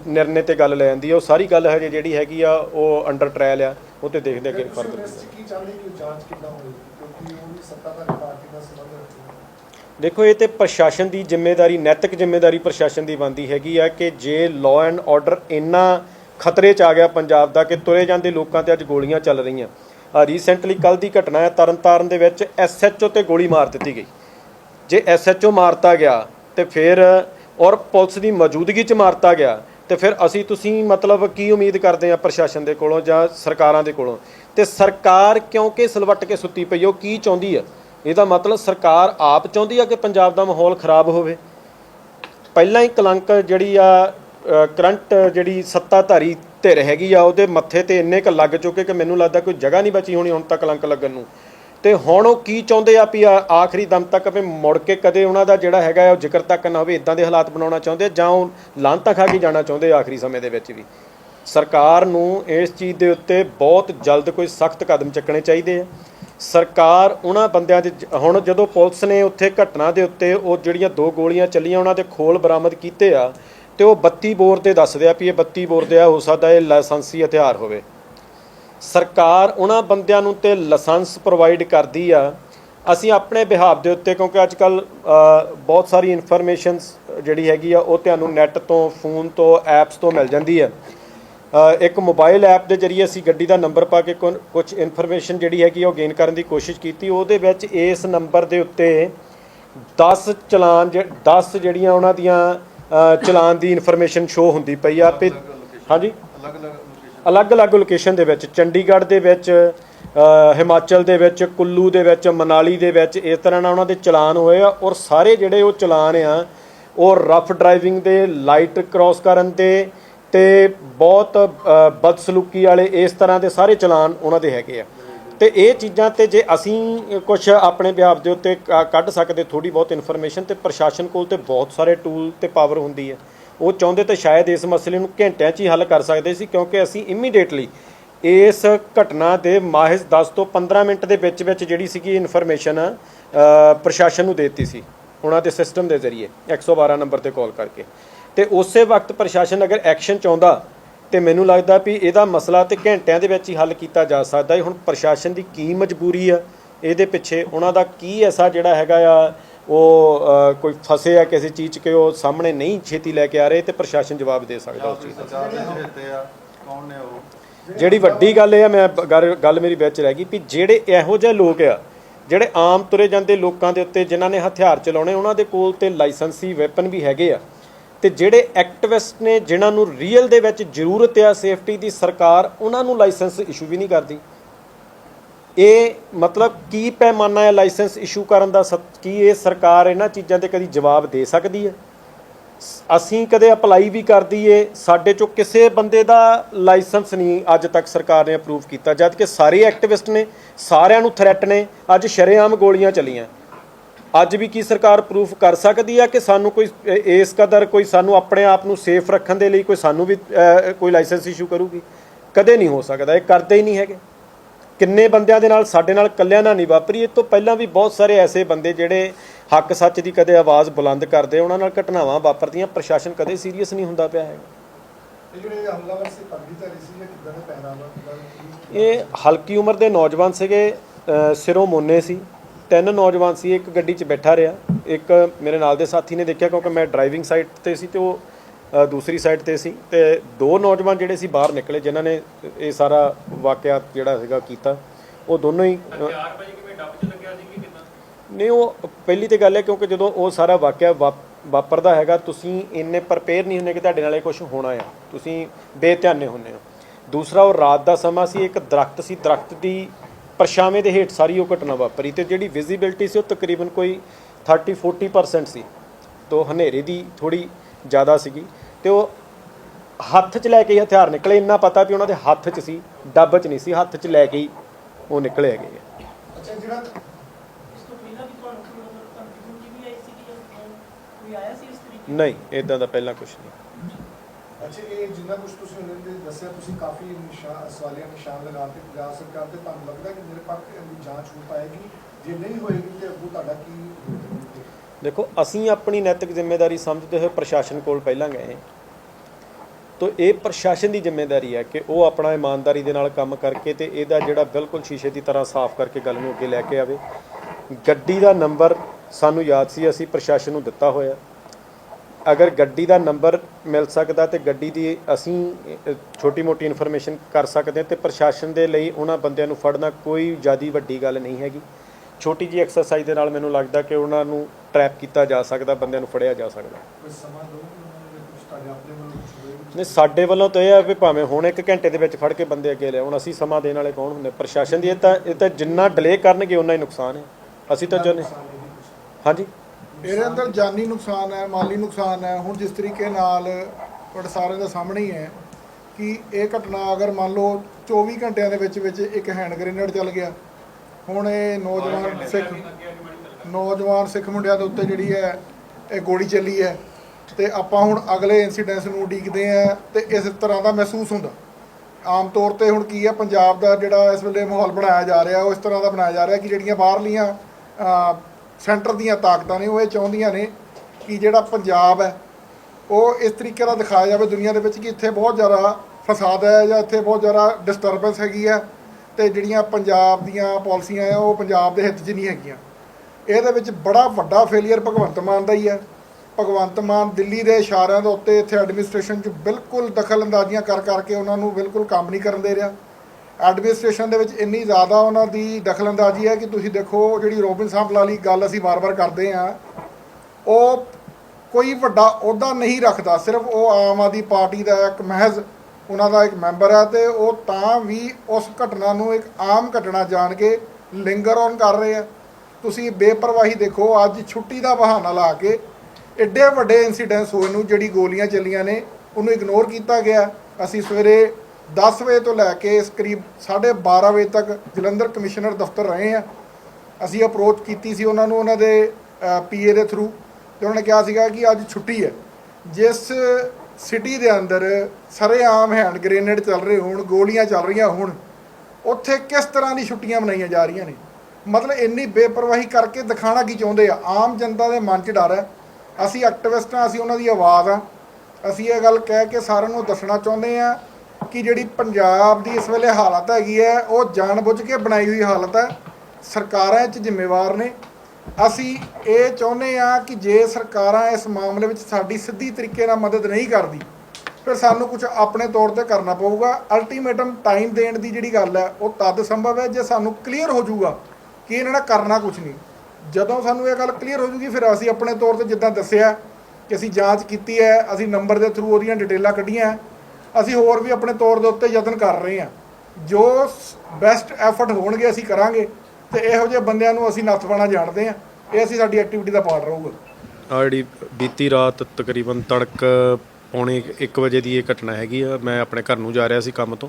Speaker 1: ਨਿਰਣੇ ਤੇ ਗੱਲ ਲੈ ਆਂਦੀ ਹੈ। ਉਹ ਸਾਰੀ ਗੱਲ ਹਜੇ ਜਿਹੜੀ ਹੈਗੀ ਆ ਉਹ ਅੰਡਰ ਟ੍ਰਾਇਲ ਆ। ਉਹ ਤੇ ਦੇਖਦੇ ਅੱਗੇ ਫਰਦਰ
Speaker 3: ਕੀ ਚਾਹੁੰਦੇ ਕਿ ਜਾਂਚ ਕਿੱਦਾਂ ਹੋਵੇ? ਕਿਉਂਕਿ ਉਹ ਵੀ ਸੱਤਾਧਾਰੀ ਪਾਰਟੀ ਨਾਲ ਸੰਬੰਧ
Speaker 1: ਦੇਖੋ, ਇਹ ਤੇ ਪ੍ਰਸ਼ਾਸਨ ਦੀ ਜ਼ਿੰਮੇਵਾਰੀ, ਨੈਤਿਕ ਜ਼ਿੰਮੇਵਾਰੀ ਪ੍ਰਸ਼ਾਸਨ ਦੀ ਬਣਦੀ ਹੈਗੀ ਆ ਕਿ ਜੇ ਲਾਅ ਐਂਡ ਆਰਡਰ ਇੰਨਾ ਖਤਰੇ 'ਚ ਆ ਗਿਆ ਪੰਜਾਬ ਦਾ ਕਿ ਤੁਰੇ ਜਾਂਦੇ ਲੋਕਾਂ ਤੇ ਅੱਜ ਗੋਲੀਆਂ ਚੱਲ ਰਹੀਆਂ। ਆ ਰੀਸੈਂਟਲੀ ਕੱਲ ਦੀ ਘਟਨਾ ਹੈ, ਤਰਨਤਾਰਨ ਦੇ ਵਿੱਚ ਐਸਐਚਓ ਤੇ ਗੋਲੀ ਮਾਰ ਦਿੱਤੀ ਗਈ। ਜੇ ਐਸਐਚਓ ਮਾਰਤਾ ਗਿਆ ਤੇ ਫਿਰ, ਔਰ ਪੁਲਿਸ ਦੀ ਮੌਜੂਦਗੀ 'ਚ ਮਾਰਤਾ ਗਿਆ, ਤੇ ਫਿਰ ਅਸੀਂ ਤੁਸੀਂ ਮਤਲਬ ਕੀ ਉਮੀਦ ਕਰਦੇ ਆ ਪ੍ਰਸ਼ਾਸਨ ਦੇ ਕੋਲੋਂ ਜਾਂ ਸਰਕਾਰਾਂ ਦੇ ਕੋਲੋਂ? ਤੇ ਸਰਕਾਰ ਕਿਉਂਕਿ ਸਲਵੱਟ ਕੇ ਸੁੱਤੀ ਪਈ, ਉਹ ਕੀ ਚਾਹੁੰਦੀ ਆ? ਇਹਦਾ ਮਤਲਬ ਸਰਕਾਰ ਆਪ ਚਾਹੁੰਦੀ ਆ ਕਿ ਪੰਜਾਬ ਦਾ ਮਾਹੌਲ ਖਰਾਬ ਹੋਵੇ। ਪਹਿਲਾਂ ਹੀ ਕਲੰਕ ਜਿਹੜੀ ਆ ਕਰੰਟ ਜਿਹੜੀ ਸੱਤਾਧਾਰੀ ਧਿਰ ਹੈਗੀ ਆ, ਉਹਦੇ ਮੱਥੇ ਤੇ ਇੰਨੇ ਕ ਲੱਗ ਚੁੱਕੇ ਕਿ ਮੈਨੂੰ ਲੱਗਦਾ ਕੋਈ ਜਗ੍ਹਾ ਨਹੀਂ ਬਚੀ ਹੋਣੀ ਹੁਣ ਤੱਕ ਕਲੰਕ ਲੱਗਣ ਨੂੰ। ਤੇ ਹੁਣ ਉਹ ਕੀ ਚਾਹੁੰਦੇ ਆ ਵੀ ਆਖਰੀ ਦਮ ਤੱਕ ਵੀ ਮੁੜ ਕੇ ਕਦੇ ਉਹਨਾਂ ਦਾ ਜਿਹੜਾ ਹੈਗਾ ਆ ਉਹ ਜ਼ਿਕਰ ਤੱਕ ਨਾ ਹੋਵੇ ਇਦਾਂ ਦੇ ਹਾਲਾਤ ਬਣਾਉਣਾ ਚਾਹੁੰਦੇ ਜਾਂ ਉਹ ਲਾਂਤਾਂ ਖਾ ਕੇ ਜਾਣਾ ਚਾਹੁੰਦੇ ਆਖਰੀ ਸਮੇਂ ਦੇ ਵਿੱਚ ਵੀ। ਸਰਕਾਰ ਨੂੰ ਇਸ ਚੀਜ਼ ਦੇ ਉੱਤੇ ਬਹੁਤ ਜਲਦ ਕੋਈ ਸਖਤ ਕਦਮ ਚੱਕਣੇ ਚਾਹੀਦੇ ਆ। ਸਰਕਾਰ ਉਹਨਾਂ ਬੰਦਿਆਂ ਦੇ ਹੁਣ ਜਦੋਂ ਪੁਲਿਸ ਨੇ ਉੱਥੇ ਘਟਨਾ ਦੇ ਉੱਤੇ ਉਹ ਜਿਹੜੀਆਂ ਦੋ ਗੋਲੀਆਂ ਚੱਲੀਆਂ, ਉਹਨਾਂ ਦੇ ਖੋਲ ਬਰਾਮਦ ਕੀਤੇ ਆ, ਤੇ ਉਹ 32 ਬੋਰ ਤੇ ਦੱਸਦੇ ਆ ਵੀ ਇਹ 32 ਬੋਰ ਦੇ ਆ, ਹੋ ਸਕਦਾ ਇਹ ਲਾਇਸੈਂਸੀ ਹਥਿਆਰ ਹੋਵੇ। ਸਰਕਾਰ ਉਹਨਾਂ ਬੰਦਿਆਂ ਨੂੰ ਤੇ ਲਾਇਸੈਂਸ ਪ੍ਰੋਵਾਈਡ ਕਰਦੀ ਆ। ਅਸੀਂ ਆਪਣੇ ਬਿਹਾਵ ਦੇ ਉੱਤੇ, ਕਿਉਂਕਿ ਅੱਜ ਕੱਲ ਬਹੁਤ ਸਾਰੀ ਇਨਫੋਰਮੇਸ਼ਨ ਜਿਹੜੀ ਹੈਗੀ ਆ, ਉਹ ਤੁਹਾਨੂੰ ਨੈੱਟ ਤੋਂ ਫੋਨ ਤੋਂ ਐਪਸ ਤੋਂ ਮਿਲ ਜਾਂਦੀ ਆ। ਇੱਕ ਮੋਬਾਈਲ ਐਪ ਦੇ ਜਰੀਏ ਅਸੀਂ ਗੱਡੀ ਦਾ ਨੰਬਰ ਪਾ ਕੇ ਕੁਝ ਇਨਫੋਰਮੇਸ਼ਨ ਜਿਹੜੀ ਹੈਗੀ ਉਹ ਗੇਨ ਕਰਨ ਦੀ ਕੋਸ਼ਿਸ਼ ਕੀਤੀ। ਉਹਦੇ ਵਿੱਚ ਇਸ ਨੰਬਰ ਦੇ ਉੱਤੇ 10 ਚਲਾਨ 10 ਜਿਹੜੀਆਂ ਉਹਨਾਂ ਦੀਆਂ ਚਲਾਨ ਦੀ ਇਨਫੋਰਮੇਸ਼ਨ ਸ਼ੋ ਹੁੰਦੀ ਪਈ ਆ। ਵੀ ਹਾਂਜੀ? ਅਲੱਗ-ਅਲੱਗ ਲੋਕੇਸ਼ਨ ਦੇ ਵਿੱਚ ਚੰਡੀਗੜ੍ਹ ਦੇ ਵਿੱਚ ਹਿਮਾਚਲ ਦੇ ਵਿੱਚ ਕੁੱਲੂ ਦੇ ਵਿੱਚ ਮਨਾਲੀ ਦੇ ਵਿੱਚ ਇਸ ਤਰ੍ਹਾਂ ਨਾਲ ਉਹਨਾਂ ਦੇ ਚਲਾਨ ਹੋਏ ਆ। ਔਰ ਸਾਰੇ ਜਿਹੜੇ ਉਹ ਚਲਾਨ ਆ ਉਹ ਰਫ ਡਰਾਈਵਿੰਗ ਦੇ ਲਾਈਟ ਕ੍ਰਾਸ ਕਰਨ ਤੇ ਤੇ ਬਹੁਤ ਬਦਸਲੂਕੀ ਵਾਲੇ ਇਸ ਤਰ੍ਹਾਂ ਦੇ ਸਾਰੇ ਚਲਾਨ ਉਹਨਾਂ ਦੇ ਹੈਗੇ ਆ। ਤੇ ਇਹ ਚੀਜ਼ਾਂ ਤੇ ਜੇ ਅਸੀਂ ਕੁਝ ਆਪਣੇ ਬਿਹਾਵ ਦੇ ਉੱਤੇ ਕ- ਕੱਢ ਸਕਦੇ ਥੋੜੀ ਬਹੁਤ ਇਨਫੋਰਮੇਸ਼ਨ ਤੇ ਪ੍ਰਸ਼ਾਸਨ ਕੋਲ ਤੇ ਬਹੁਤ ਸਾਰੇ ਟੂਲ ਤੇ ਪਾਵਰ ਹੁੰਦੀ ਹੈ। ਉਹ ਚਾਹੁੰਦੇ ਤਾਂ ਸ਼ਾਇਦ ਇਸ ਮਸਲੇ ਨੂੰ ਘੰਟਿਆਂ 'ਚ ਹੀ ਹੱਲ ਕਰ ਸਕਦੇ ਸੀ, ਕਿਉਂਕਿ ਅਸੀਂ ਇਮੀਡੀਏਟਲੀ ਇਸ ਘਟਨਾ ਦੇ ਮਾਹਿਜ਼ 10 ਤੋਂ 15 ਮਿੰਟ ਦੇ ਵਿੱਚ ਵਿੱਚ ਜਿਹੜੀ ਸੀਗੀ ਇਨਫੋਰਮੇਸ਼ਨ ਪ੍ਰਸ਼ਾਸਨ ਨੂੰ ਦੇ ਦਿੱਤੀ ਸੀ, ਉਹਨਾਂ ਦੇ ਸਿਸਟਮ ਦੇ ਜ਼ਰੀਏ 112 ਨੰਬਰ ਤੇ ਕਾਲ ਕਰਕੇ। ਤੇ ਉਸੇ ਵਕਤ ਪ੍ਰਸ਼ਾਸਨ ਅਗਰ ਐਕਸ਼ਨ ਚਾਹੁੰਦਾ ਤੇ ਮੈਨੂੰ ਲੱਗਦਾ ਵੀ ਇਹਦਾ ਮਸਲਾ ਤੇ ਘੰਟਿਆਂ ਦੇ ਵਿੱਚ ਹੀ ਹੱਲ ਕੀਤਾ ਜਾ ਸਕਦਾ ਹੈ। ਹੁਣ ਪ੍ਰਸ਼ਾਸਨ ਦੀ ਕੀ ਮਜਬੂਰੀ ਆ? ਇਹਦੇ ਪਿੱਛੇ ਉਹਨਾਂ ਦਾ ਕੀ ਐਸਾ ਜਿਹੜਾ ਹੈਗਾ ਆ? ਉਹ ਕੋਈ ਫਸੇ ਆ ਕਿਸੇ ਚੀਜ਼ 'ਚ ਕਿ ਉਹ ਸਾਹਮਣੇ ਨਹੀਂ ਛੇਤੀ ਲੈ ਕੇ ਆ ਰਹੇ ਤੇ ਪ੍ਰਸ਼ਾਸਨ ਜਵਾਬ ਦੇ ਸਕਦਾ ਉਸ ਚੀਜ਼ ਦਾ? ਜਿਹੜੀ ਵੱਡੀ ਗੱਲ ਇਹ ਆ ਮੈਂ ਗੱਲ ਮੇਰੀ ਵਿੱਚ ਰਹਿ ਗਈ ਵੀ ਜਿਹੜੇ ਇਹੋ ਜਿਹੇ ਲੋਕ ਆ ਜਿਹੜੇ ਆਮ ਤੁਰੇ ਜਾਂਦੇ ਲੋਕਾਂ ਦੇ ਉੱਤੇ ਜਿਨ੍ਹਾਂ ਨੇ ਹਥਿਆਰ ਚਲਾਉਣੇ ਉਹਨਾਂ ਦੇ ਕੋਲ ਤੇ ਲਾਇਸੈਂਸੀ ਵੈਪਨ ਵੀ ਹੈਗੇ ਆ। ਤੇ ਜਿਹੜੇ ਐਕਟਿਵਿਸਟ ਨੇ ਜਿਨ੍ਹਾਂ ਨੂੰ ਰੀਅਲ ਦੇ ਵਿੱਚ ਜ਼ਰੂਰਤ ਆ ਸੇਫਟੀ ਦੀ ਸਰਕਾਰ, ਉਹਨਾਂ ਨੂੰ ਲਾਇਸੈਂਸ ਇਸ਼ੂ ਵੀ ਨਹੀਂ ਕਰਦੀ। ਇਹ ਮਤਲਬ ਕੀ ਪੈਮਾਨਾ ਹੈ ਲਾਇਸੈਂਸ ਇਸ਼ੂ ਕਰਨ ਦਾ ਸਤ- ਕੀ ਇਹ ਸਰਕਾਰ ਇਹਨਾਂ ਚੀਜ਼ਾਂ ਤੇ ਕਦੀ ਜਵਾਬ ਦੇ ਸਕਦੀ ਹੈ? ਸ- ਅਸੀਂ ਕਦੇ ਅਪਲਾਈ ਵੀ ਕਰ ਦਈਏ, ਸਾਡੇ ਚੋਂ ਕਿਸੇ ਬੰਦੇ ਦਾ ਲਾਇਸੈਂਸ ਨਹੀਂ ਅੱਜ ਤੱਕ ਸਰਕਾਰ ਨੇ ਅਪਰੂਵ ਕੀਤਾ। ਜਦ ਕਿ ਸਾਰੇ ਐਕਟਿਵਿਸਟ ਨੇ, ਸਾਰਿਆਂ ਨੂੰ ਥ੍ਰੈਟ ਨੇ, ਅੱਜ ਸ਼ਰੇਆਮ ਗੋਲੀਆਂ ਚੱਲੀਆਂ। ਅੱਜ ਵੀ ਕੀ ਸਰਕਾਰ ਪ੍ਰੂਫ ਕਰ ਸਕਦੀ ਹੈ ਕਿ ਸਾਨੂੰ ਕੋਈ ਇਸ ਕਦਰ ਕੋਈ ਸਾਨੂੰ ਆਪਣੇ ਆਪ ਨੂੰ ਸੇਫ ਰੱਖਣ ਦੇ ਲਈ ਕੋਈ ਸਾਨੂੰ ਵੀ ਕੋਈ ਲਾਇਸੈਂਸ ਇਸ਼ੂ ਕਰੂਗੀ? ਕਦੇ ਨਹੀਂ ਹੋ ਸਕਦਾ ਇਹ ਕਰਦੇ ਹੀ ਨਹੀਂ ਹੈਗੇ। ਕਿੰਨੇ ਬੰਦਿਆਂ ਦੇ ਨਾਲ ਸਾਡੇ ਨਾਲ ਕੱਲਿਆਂ ਨਾਲ ਨਹੀਂ ਵਾਪਰੀ ਇਹ ਤੋਂ ਪਹਿਲਾਂ ਵੀ ਬਹੁਤ ਸਾਰੇ ਐਸੇ ਬੰਦੇ ਜਿਹੜੇ ਹੱਕ ਸੱਚ ਦੀ ਕਦੇ ਆਵਾਜ਼ ਬੁਲੰਦ ਕਰਦੇ ਉਹਨਾਂ ਨਾਲ ਘਟਨਾਵਾਂ ਵਾਪਰਦੀਆਂ ਪ੍ਰਸ਼ਾਸਨ ਕਦੇ ਸੀਰੀਅਸ ਨਹੀਂ ਹੁੰਦਾ ਪਿਆ ਹੈਗਾ।
Speaker 3: ਇਹ
Speaker 1: ਹਲਕੀ ਉਮਰ ਦੇ ਨੌਜਵਾਨ ਸੀਗੇ ਸਿਰੋਂ ਮੋਨੇ ਸੀ। ਤਿੰਨ ਨੌਜਵਾਨ ਸੀ ਇੱਕ ਗੱਡੀ 'ਚ ਬੈਠਾ ਰਿਹਾ ਇੱਕ ਮੇਰੇ ਨਾਲ ਦੇ ਸਾਥੀ ਨੇ ਦੇਖਿਆ ਕਿਉਂਕਿ ਮੈਂ ਡਰਾਈਵਿੰਗ ਸਾਈਡ ਤੇ ਸੀ ਤੇ ਉਹ ਅ, ਦੂਸਰੀ ਸਾਈਡ ਤੇ ਸੀ ਤੇ ਦੋ ਨੌਜਵਾਨ ਜਿਹੜੇ ਸੀ ਬਾਹਰ ਨਿਕਲੇ ਜਿਨ੍ਹਾਂ ਨੇ ਇਹ ਸਾਰਾ ਵਾਕਿਆ ਜਿਹੜਾ ਹੈਗਾ ਕੀਤਾ। ਉਹ ਦੋਨੋਂ ਹੀ ਅ,
Speaker 2: ਹਥਿਆਰ ਭਾਜੀ ਕਿਵੇਂ ਡੱਬ 'ਚ ਲੱਗਿਆ ਸੀ ਕਿ ਕਿੱਦਾਂ
Speaker 1: ਨਹੀਂ ਉਹ ਪਹਿਲੀ ਤੇ ਗੱਲ ਹੈ ਕਿਉਂਕਿ ਜਦੋਂ ਉਹ ਸਾਰਾ ਵਾਕਿਆ ਵਾਪ- ਵਾਪਰਦਾ ਹੈਗਾ ਤੁਸੀਂ ਇੰਨੇ ਪ੍ਰਪੇਅਰ ਨਹੀਂ ਹੁੰਦੇ ਕਿ ਤੁਹਾਡੇ ਨਾਲ ਇਹ ਕੁਝ ਹੋਣਾ ਆ। ਤੁਸੀਂ ਬੇਧਿਆਨੇ ਹੁੰਦੇ ਹੋ। ਦੂਸਰਾ ਉਹ ਰਾਤ ਦਾ ਸਮਾਂ ਸੀ ਇੱਕ ਦਰਖਤ ਸੀ ਦਰਖਤ ਦੀ ਪਰਛਾਵੇਂ ਦੇ ਹੇਠ ਸਾਰੀ ਉਹ ਘਟਨਾ ਵਾਪਰੀ ਤੇ ਜਿਹੜੀ ਵਿਜ਼ਿਬਿਲਟੀ ਸੀ ਉਹ ਤਕਰੀਬਨ ਕੋਈ 30 40% ਸੀ। ਤੋਂ ਹਨੇਰੇ ਦੀ ਥੋੜੀ ਜ਼ਿਆਦਾ ਸੀਗੀ ਤੇ ਉਹ ਹੱਥ 'ਚ ਲੈ ਕੇ ਹੀ ਹਥਿਆਰ ਨਿਕਲੇ। ਇੰਨਾ ਪਤਾ ਵੀ ਉਹਨਾਂ ਦੇ ਹੱਥ 'ਚ ਸੀ ਡੱਬ 'ਚ ਨਹੀਂ ਸੀ ਹੱਥ 'ਚ ਲੈ ਕੇ ਹੀ ਉਹ ਨਿਕਲੇ ਹੈਗੇ
Speaker 3: ਅੱਛਾ ਜਿਹੜਾ
Speaker 4: ਇਸ ਤੋਂ ਪਹਿਲਾਂ ਵੀ ਤੁਹਾਨੂੰ ਕੋਈ ਮਤਲਬ ਧਮਕੀ ਵੀ ਆਈ ਸੀ ਕਿ ਕੋਈ ਆਇਆ ਸੀ ਇਸ ਤਰੀਕੇ
Speaker 1: ਨਹੀਂ ਇਦਾਂ ਦਾ ਪਹਿਲਾਂ ਕੁਝ ਨਹੀਂ।
Speaker 3: ਅੱਛਾ, ਇਹ ਜਿੰਨਾ ਕੁਝ ਤੁਸੀਂ ਉਹਨਾਂ ਨੇ ਦੱਸਿਆ, ਤੁਸੀਂ ਕਾਫੀ ਨਿਸ਼ਾਨ ਸਵਾਲੀਆ ਨਿਸ਼ਾਨ ਲਗਾ ਕੇ ਪੰਜਾਬ ਸਰਕਾਰ ਤੇ ਤੁਹਾਨੂੰ ਲੱਗਦਾ ਕਿ ਨਿਰਪੱਖ ਇਹਦੀ ਜਾਂਚ ਹੋ ਪਾਏਗੀ? ਜੇ ਨਹੀਂ ਹੋਏਗੀ ਤੇ ਅੱਗੋਂ ਤੁਹਾਡਾ ਕੀ
Speaker 1: ਦੇਖੋ, ਅਸੀਂ ਆਪਣੀ ਨੈਤਿਕ ਜ਼ਿੰਮੇਵਾਰੀ ਸਮਝਦੇ ਹੋਏ ਪ੍ਰਸ਼ਾਸਨ ਕੋਲ ਪਹਿਲਾਂ ਗਏ ਤਾਂ ਇਹ ਪ੍ਰਸ਼ਾਸਨ ਦੀ ਜ਼ਿੰਮੇਵਾਰੀ ਹੈ ਕਿ ਉਹ ਆਪਣਾ ਇਮਾਨਦਾਰੀ ਦੇ ਨਾਲ ਕੰਮ ਕਰਕੇ ਤੇ ਇਹਦਾ ਜਿਹੜਾ ਬਿਲਕੁਲ ਸ਼ੀਸ਼ੇ ਦੀ ਤਰ੍ਹਾਂ ਸਾਫ਼ ਕਰਕੇ ਗੱਲ ਨੂੰ ਅੱਗੇ ਲੈ ਕੇ ਆਵੇ। ਗੱਡੀ ਦਾ ਨੰਬਰ ਸਾਨੂੰ ਯਾਦ ਸੀ, ਅਸੀਂ ਪ੍ਰਸ਼ਾਸਨ ਨੂੰ ਦਿੱਤਾ ਹੋਇਆ। ਅਗਰ ਗੱਡੀ ਦਾ ਨੰਬਰ ਮਿਲ ਸਕਦਾ ਤੇ ਗੱਡੀ ਦੀ ਅਸੀਂ ਛੋਟੀ ਮੋਟੀ ਇਨਫੋਰਮੇਸ਼ਨ ਕਰ ਸਕਦੇ ਤੇ ਪ੍ਰਸ਼ਾਸਨ ਦੇ ਲਈ ਉਹਨਾਂ ਬੰਦਿਆਂ ਨੂੰ ਫੜਨਾ ਕੋਈ ਜ਼ਿਆਦੀ ਵੱਡੀ ਗੱਲ ਨਹੀਂ ਹੈਗੀ। ਛੋਟੀ ਜੀ ਐਕਸਰਸਾਈਜ਼ ਦੇ ਨਾਲ ਮੈਨੂੰ ਲੱਗਦਾ ਕਿ ਉਹਨਾਂ ਨੂੰ ਟਰੈਪ ਕੀਤਾ ਜਾ ਸਕਦਾ ਬੰਦਿਆਂ ਨੂੰ ਫੜਿਆ ਜਾ ਸਕਦਾ।
Speaker 3: ਕੋਈ ਸਮਾਂ ਦੋ
Speaker 1: ਨਹੀਂ ਸਾਡੇ ਵੱਲੋਂ ਤਾਂ ਇਹ ਹੈ ਵੀ ਭਾਵੇਂ ਹੁਣ ਇੱਕ ਘੰਟੇ ਦੇ ਵਿੱਚ ਫੜ ਕੇ ਬੰਦੇ ਅੱਗੇ ਲਿਆਉਣ ਅਸੀਂ ਸਮਾਂ ਦੇਣ ਵਾਲੇ ਕੌਣ ਹੁੰਦੇ? ਪ੍ਰਸ਼ਾਸਨ ਦੀ ਇਹ ਤਾਂ ਇਹ ਤਾਂ ਜਿੰਨਾ ਡਿਲੇ ਕਰਨਗੇ ਉਨਾ ਹੀ ਨੁਕਸਾਨ ਹੈ। ਅਸੀਂ ਤਾਂ ਚਾਹੁੰਦੇ ਹਾਂਜੀ?
Speaker 5: ਇਹਦੇ ਅੰਦਰ ਜਾਨੀ ਨੁਕਸਾਨ ਹੈ ਮਾਲੀ ਨੁਕਸਾਨ ਹੈ। ਹੁਣ ਜਿਸ ਤਰੀਕੇ ਨਾਲ ਤੁਹਾਡੇ ਸਾਰਿਆਂ ਦੇ ਸਾਹਮਣੇ ਹੀ ਹੈ ਕਿ ਇਹ ਘਟਨਾ ਅਗਰ ਮੰਨ ਲਓ 24 ਘੰਟਿਆਂ ਦੇ ਵਿੱਚ ਵਿੱਚ ਇੱਕ ਹੈਂਡ ਗ੍ਰੇਨੇਡ ਚੱਲ ਗਿਆ। ਹੁਣ ਇਹ ਨੌਜਵਾਨ ਸਿੱਖ ਨੌਜਵਾਨ ਸਿੱਖ ਮੁੰਡਿਆਂ ਦੇ ਉੱਤੇ ਜਿਹੜੀ ਹੈ ਇਹ ਗੋਲੀ ਚੱਲੀ ਹੈ। ਤੇ ਆਪਾਂ ਹੁਣ ਅਗਲੇ ਇਨਸੀਡੈਂਸ ਨੂੰ ਉਡੀਕਦੇ ਆ ਤੇ ਇਸ ਤਰ੍ਹਾਂ ਦਾ ਮਹਿਸੂਸ ਹੁੰਦਾ। ਆਮ ਤੌਰ ਤੇ ਹੁਣ ਕੀ ਹੈ ਪੰਜਾਬ ਦਾ ਜਿਹੜਾ ਇਸ ਵੇਲੇ ਮਾਹੌਲ ਬਣਾਇਆ ਜਾ ਰਿਹਾ ਉਹ ਇਸ ਤਰ੍ਹਾਂ ਦਾ ਬਣਾਇਆ ਜਾ ਰਿਹਾ ਕਿ ਜਿਹੜੀਆਂ ਬਾਹਰਲੀਆਂ ਸੈਂਟਰ ਦੀਆਂ ਤਾਕਤਾਂ ਨੇ, ਉਹ ਇਹ ਚਾਹੁੰਦੀਆਂ ਨੇ ਕਿ ਜਿਹੜਾ ਪੰਜਾਬ ਹੈ, ਉਹ ਇਸ ਤਰੀਕੇ ਨਾਲ ਦਿਖਾਇਆ ਜਾਵੇ ਦੁਨੀਆ ਦੇ ਵਿੱਚ ਕਿ ਇੱਥੇ ਬਹੁਤ ਜ਼ਿਆਦਾ ਫਸਾਦ ਹੈ ਜਾਂ ਇੱਥੇ ਬਹੁਤ ਜ਼ਿਆਦਾ ਡਿਸਟਰਬੈਂਸ ਹੈਗੀ ਹੈ ਤੇ ਜਿਹੜੀਆਂ ਪੰਜਾਬ ਦੀਆਂ ਪਾਲਿਸੀਆਂ ਆ ਉਹ ਪੰਜਾਬ ਦੇ ਹਿੱਤ 'ਚ ਨਹੀਂ ਹੈਗੀਆਂ। ਇਹਦੇ ਵਿੱਚ ਬੜਾ ਵੱਡਾ ਫੇਲਿਅਰ ਭਗਵੰਤ ਮਾਨ ਦਾ ਹੀ ਹੈ। ਭਗਵੰਤ ਮਾਨ ਦਿੱਲੀ ਦੇ ਇਸ਼ਾਰਿਆਂ ਦੇ ਉੱਤੇ ਇੱਥੇ ਐਡਮਿਨਿਸਟ੍ਰੇਸ਼ਨ 'ਚ ਬਿਲਕੁਲ ਦਖਲ ਅੰਦਾਜ਼ੀਆਂ ਕਰ ਕਰਕੇ ਉਹਨਾਂ ਨੂੰ ਬਿਲਕੁਲ ਕੰਮ ਨਹੀਂ ਕਰਨ ਦੇ ਰਿਹਾ। ਐਡਮਿਨਿਸਟ੍ਰੇਸ਼ਨ ਦੇ ਵਿੱਚ ਇੰਨੀ ਜ਼ਿਆਦਾ ਉਹਨਾਂ ਦੀ ਦਖਲਅੰਦਾਜ਼ੀ ਹੈ ਕਿ ਤੁਸੀਂ ਦੇਖੋ ਜਿਹੜੀ ਰੋਬਿਨ ਸਾਹਿਬ ਲਾਲੀ ਗੱਲ ਅਸੀਂ ਵਾਰ-ਵਾਰ ਕਰਦੇ ਹਾਂ। ਉਹ ਕੋਈ ਵੱਡਾ ਅਹੁਦਾ ਨਹੀਂ ਰੱਖਦਾ, ਸਿਰਫ ਉਹ ਆਮ ਆਦਮੀ ਪਾਰਟੀ ਦਾ ਇੱਕ ਮਹਿਜ਼ ਉਹਨਾਂ ਦਾ ਇੱਕ ਮੈਂਬਰ ਹੈ ਤੇ ਉਹ ਤਾਂ ਵੀ ਉਸ ਘਟਨਾ ਨੂੰ ਇੱਕ ਆਮ ਘਟਨਾ ਜਾਣ ਕੇ ਲਿੰਗਰ ਔਨ ਕਰ ਰਹੇ ਆ। ਤੁਸੀਂ ਬੇਪਰਵਾਹੀ ਦੇਖੋ, ਅੱਜ ਛੁੱਟੀ ਦਾ ਬਹਾਨਾ ਲਾ ਕੇ ਐਡੇ ਵੱਡੇ ਇਨਸੀਡੈਂਟਸ ਹੋਏ ਨੂੰ, ਜਿਹੜੀ ਗੋਲੀਆਂ ਚੱਲੀਆਂ ਨੇ, ਉਹਨੂੰ ਇਗਨੋਰ ਕੀਤਾ ਗਿਆ। ਅਸੀਂ ਸਵੇਰੇ 10 ਵਜੇ ਤੋਂ ਲੈ ਕੇ ਇਸ ਕਰੀਬ 12:30 ਵਜੇ ਤੱਕ ਜਲੰਧਰ ਕਮਿਸ਼ਨਰ ਦਫ਼ਤਰ ਰਹੇ ਆ। ਅਸੀਂ ਅਪਰੋਚ ਕੀਤੀ ਸੀ ਉਹਨਾਂ ਨੂੰ, ਉਹਨਾਂ ਦੇ ਪੀਏ ਦੇ ਥਰੂ ਤੇ ਉਹਨਾਂ ਨੇ ਕਿਹਾ ਸੀਗਾ ਕਿ ਅੱਜ ਛੁੱਟੀ ਹੈ। ਜਿਸ ਸਿਟੀ ਦੇ ਅੰਦਰ ਸਰੇਆਮ ਹੈਂਡ ਗ੍ਰੇਨੇਡ ਚੱਲ ਰਹੇ ਹੋਣ, ਗੋਲੀਆਂ ਚੱਲ ਰਹੀਆਂ ਹੋਣ, ਉੱਥੇ ਕਿਸ ਤਰ੍ਹਾਂ ਦੀ ਛੁੱਟੀਆਂ ਮਨਾਈਆਂ ਜਾ ਰਹੀਆਂ ਨੇ? ਮਤਲਬ ਇੰਨੀ ਬੇਪਰਵਾਹੀ ਕਰਕੇ ਦਿਖਾਣਾ ਕੀ ਚਾਹੁੰਦੇ ਆ? ਆਮ ਜਨਤਾ ਦੇ ਮਨ 'ਚ ਡਰ ਹੈ। ਅਸੀਂ ਐਕਟਿਵਿਸਟ ਹਾਂ, ਅਸੀਂ ਉਹਨਾਂ ਦੀ ਆਵਾਜ਼ ਆ ਅਸੀਂ ਇਹ ਗੱਲ ਕਹਿ ਕੇ ਸਾਰਿਆਂ ਨੂੰ ਦੱਸਣਾ ਚਾਹੁੰਦੇ ਆ ਕਿ ਜਿਹੜੀ ਪੰਜਾਬ ਦੀ ਇਸ ਵੇਲੇ ਹਾਲਤ ਹੈਗੀ ਹੈ, ਉਹ ਜਾਣਬੁੱਝ ਕੇ ਬਣਾਈ ਹੋਈ ਹਾਲਤ ਹੈ। ਸਰਕਾਰਾਂ ਇਹ 'ਚ ਜ਼ਿੰਮੇਵਾਰ ਨੇ। ਅਸੀਂ ਇਹ ਚਾਹੁੰਦੇ ਆ ਕਿ ਜੇ ਸਰਕਾਰਾਂ ਇਸ ਮਾਮਲੇ ਵਿੱਚ ਸਾਡੀ ਸਿੱਧੀ ਤਰੀਕੇ ਨਾਲ ਮਦਦ ਨਹੀਂ ਕਰਦੀ, ਫਿਰ ਸਾਨੂੰ ਕੁਝ ਆਪਣੇ ਤੌਰ ਤੇ ਕਰਨਾ ਪਊਗਾ। ਅਲਟੀਮੇਟਮ ਟਾਈਮ ਦੇਣ ਦੀ ਜਿਹੜੀ ਗੱਲ ਹੈ, ਉਹ ਤਦ ਸੰਭਵ ਹੈ ਜੇ ਸਾਨੂੰ ਕਲੀਅਰ ਹੋ ਜਾਊਗਾ ਕਿ ਇਹਨਾਂ ਨੇ ਕਰਨਾ ਕੁਝ ਨਹੀਂ। ਜਦੋਂ ਸਾਨੂੰ ਇਹ ਗੱਲ ਕਲੀਅਰ ਹੋ ਜੂਗੀ ਫਿਰ ਅਸੀਂ ਆਪਣੇ ਤੌਰ ਤੇ ਜਿੱਦਾਂ ਦੱਸਿਆ ਕਿ ਅਸੀਂ ਜਾਂਚ ਕੀਤੀ ਹੈ, ਅਸੀਂ ਨੰਬਰ ਦੇ ਥਰੂ ਉਹਦੀਆਂ ਡਿਟੇਲਾਂ ਕੱਢੀਆਂ। ਅਸੀਂ ਹੋਰ ਵੀ ਆਪਣੇ ਤੌਰ ਦੇ ਉੱਤੇ ਯਤਨ ਕਰ ਰਹੇ ਹਾਂ। ਜੋ ਬੈਸਟ ਐਫਰਟ ਹੋਣਗੇ ਅਸੀਂ ਕਰਾਂਗੇ ਤੇ ਇਹੋ ਜਿਹੇ ਬੰਦਿਆਂ ਨੂੰ ਅਸੀਂ ਨੱਥ ਪਾਣਾ ਜਾਣਦੇ ਹਾਂ। ਇਹ ਅਸੀਂ ਸਾਡੀ ਐਕਟੀਵਿਟੀ ਦਾ ਪਾਰਟ ਰਹੂਗਾ।
Speaker 1: ਆ ਜਿਹੜੀ ਬੀਤੀ ਰਾਤ ਤਕਰੀਬਨ ਤੜਕ ਪੌਣੇ 1 ਵਜੇ ਦੀ ਇਹ ਘਟਨਾ ਹੈਗੀ ਆ। ਮੈਂ ਆਪਣੇ ਘਰ ਨੂੰ ਜਾ ਰਿਹਾ ਸੀ ਕੰਮ ਤੋਂ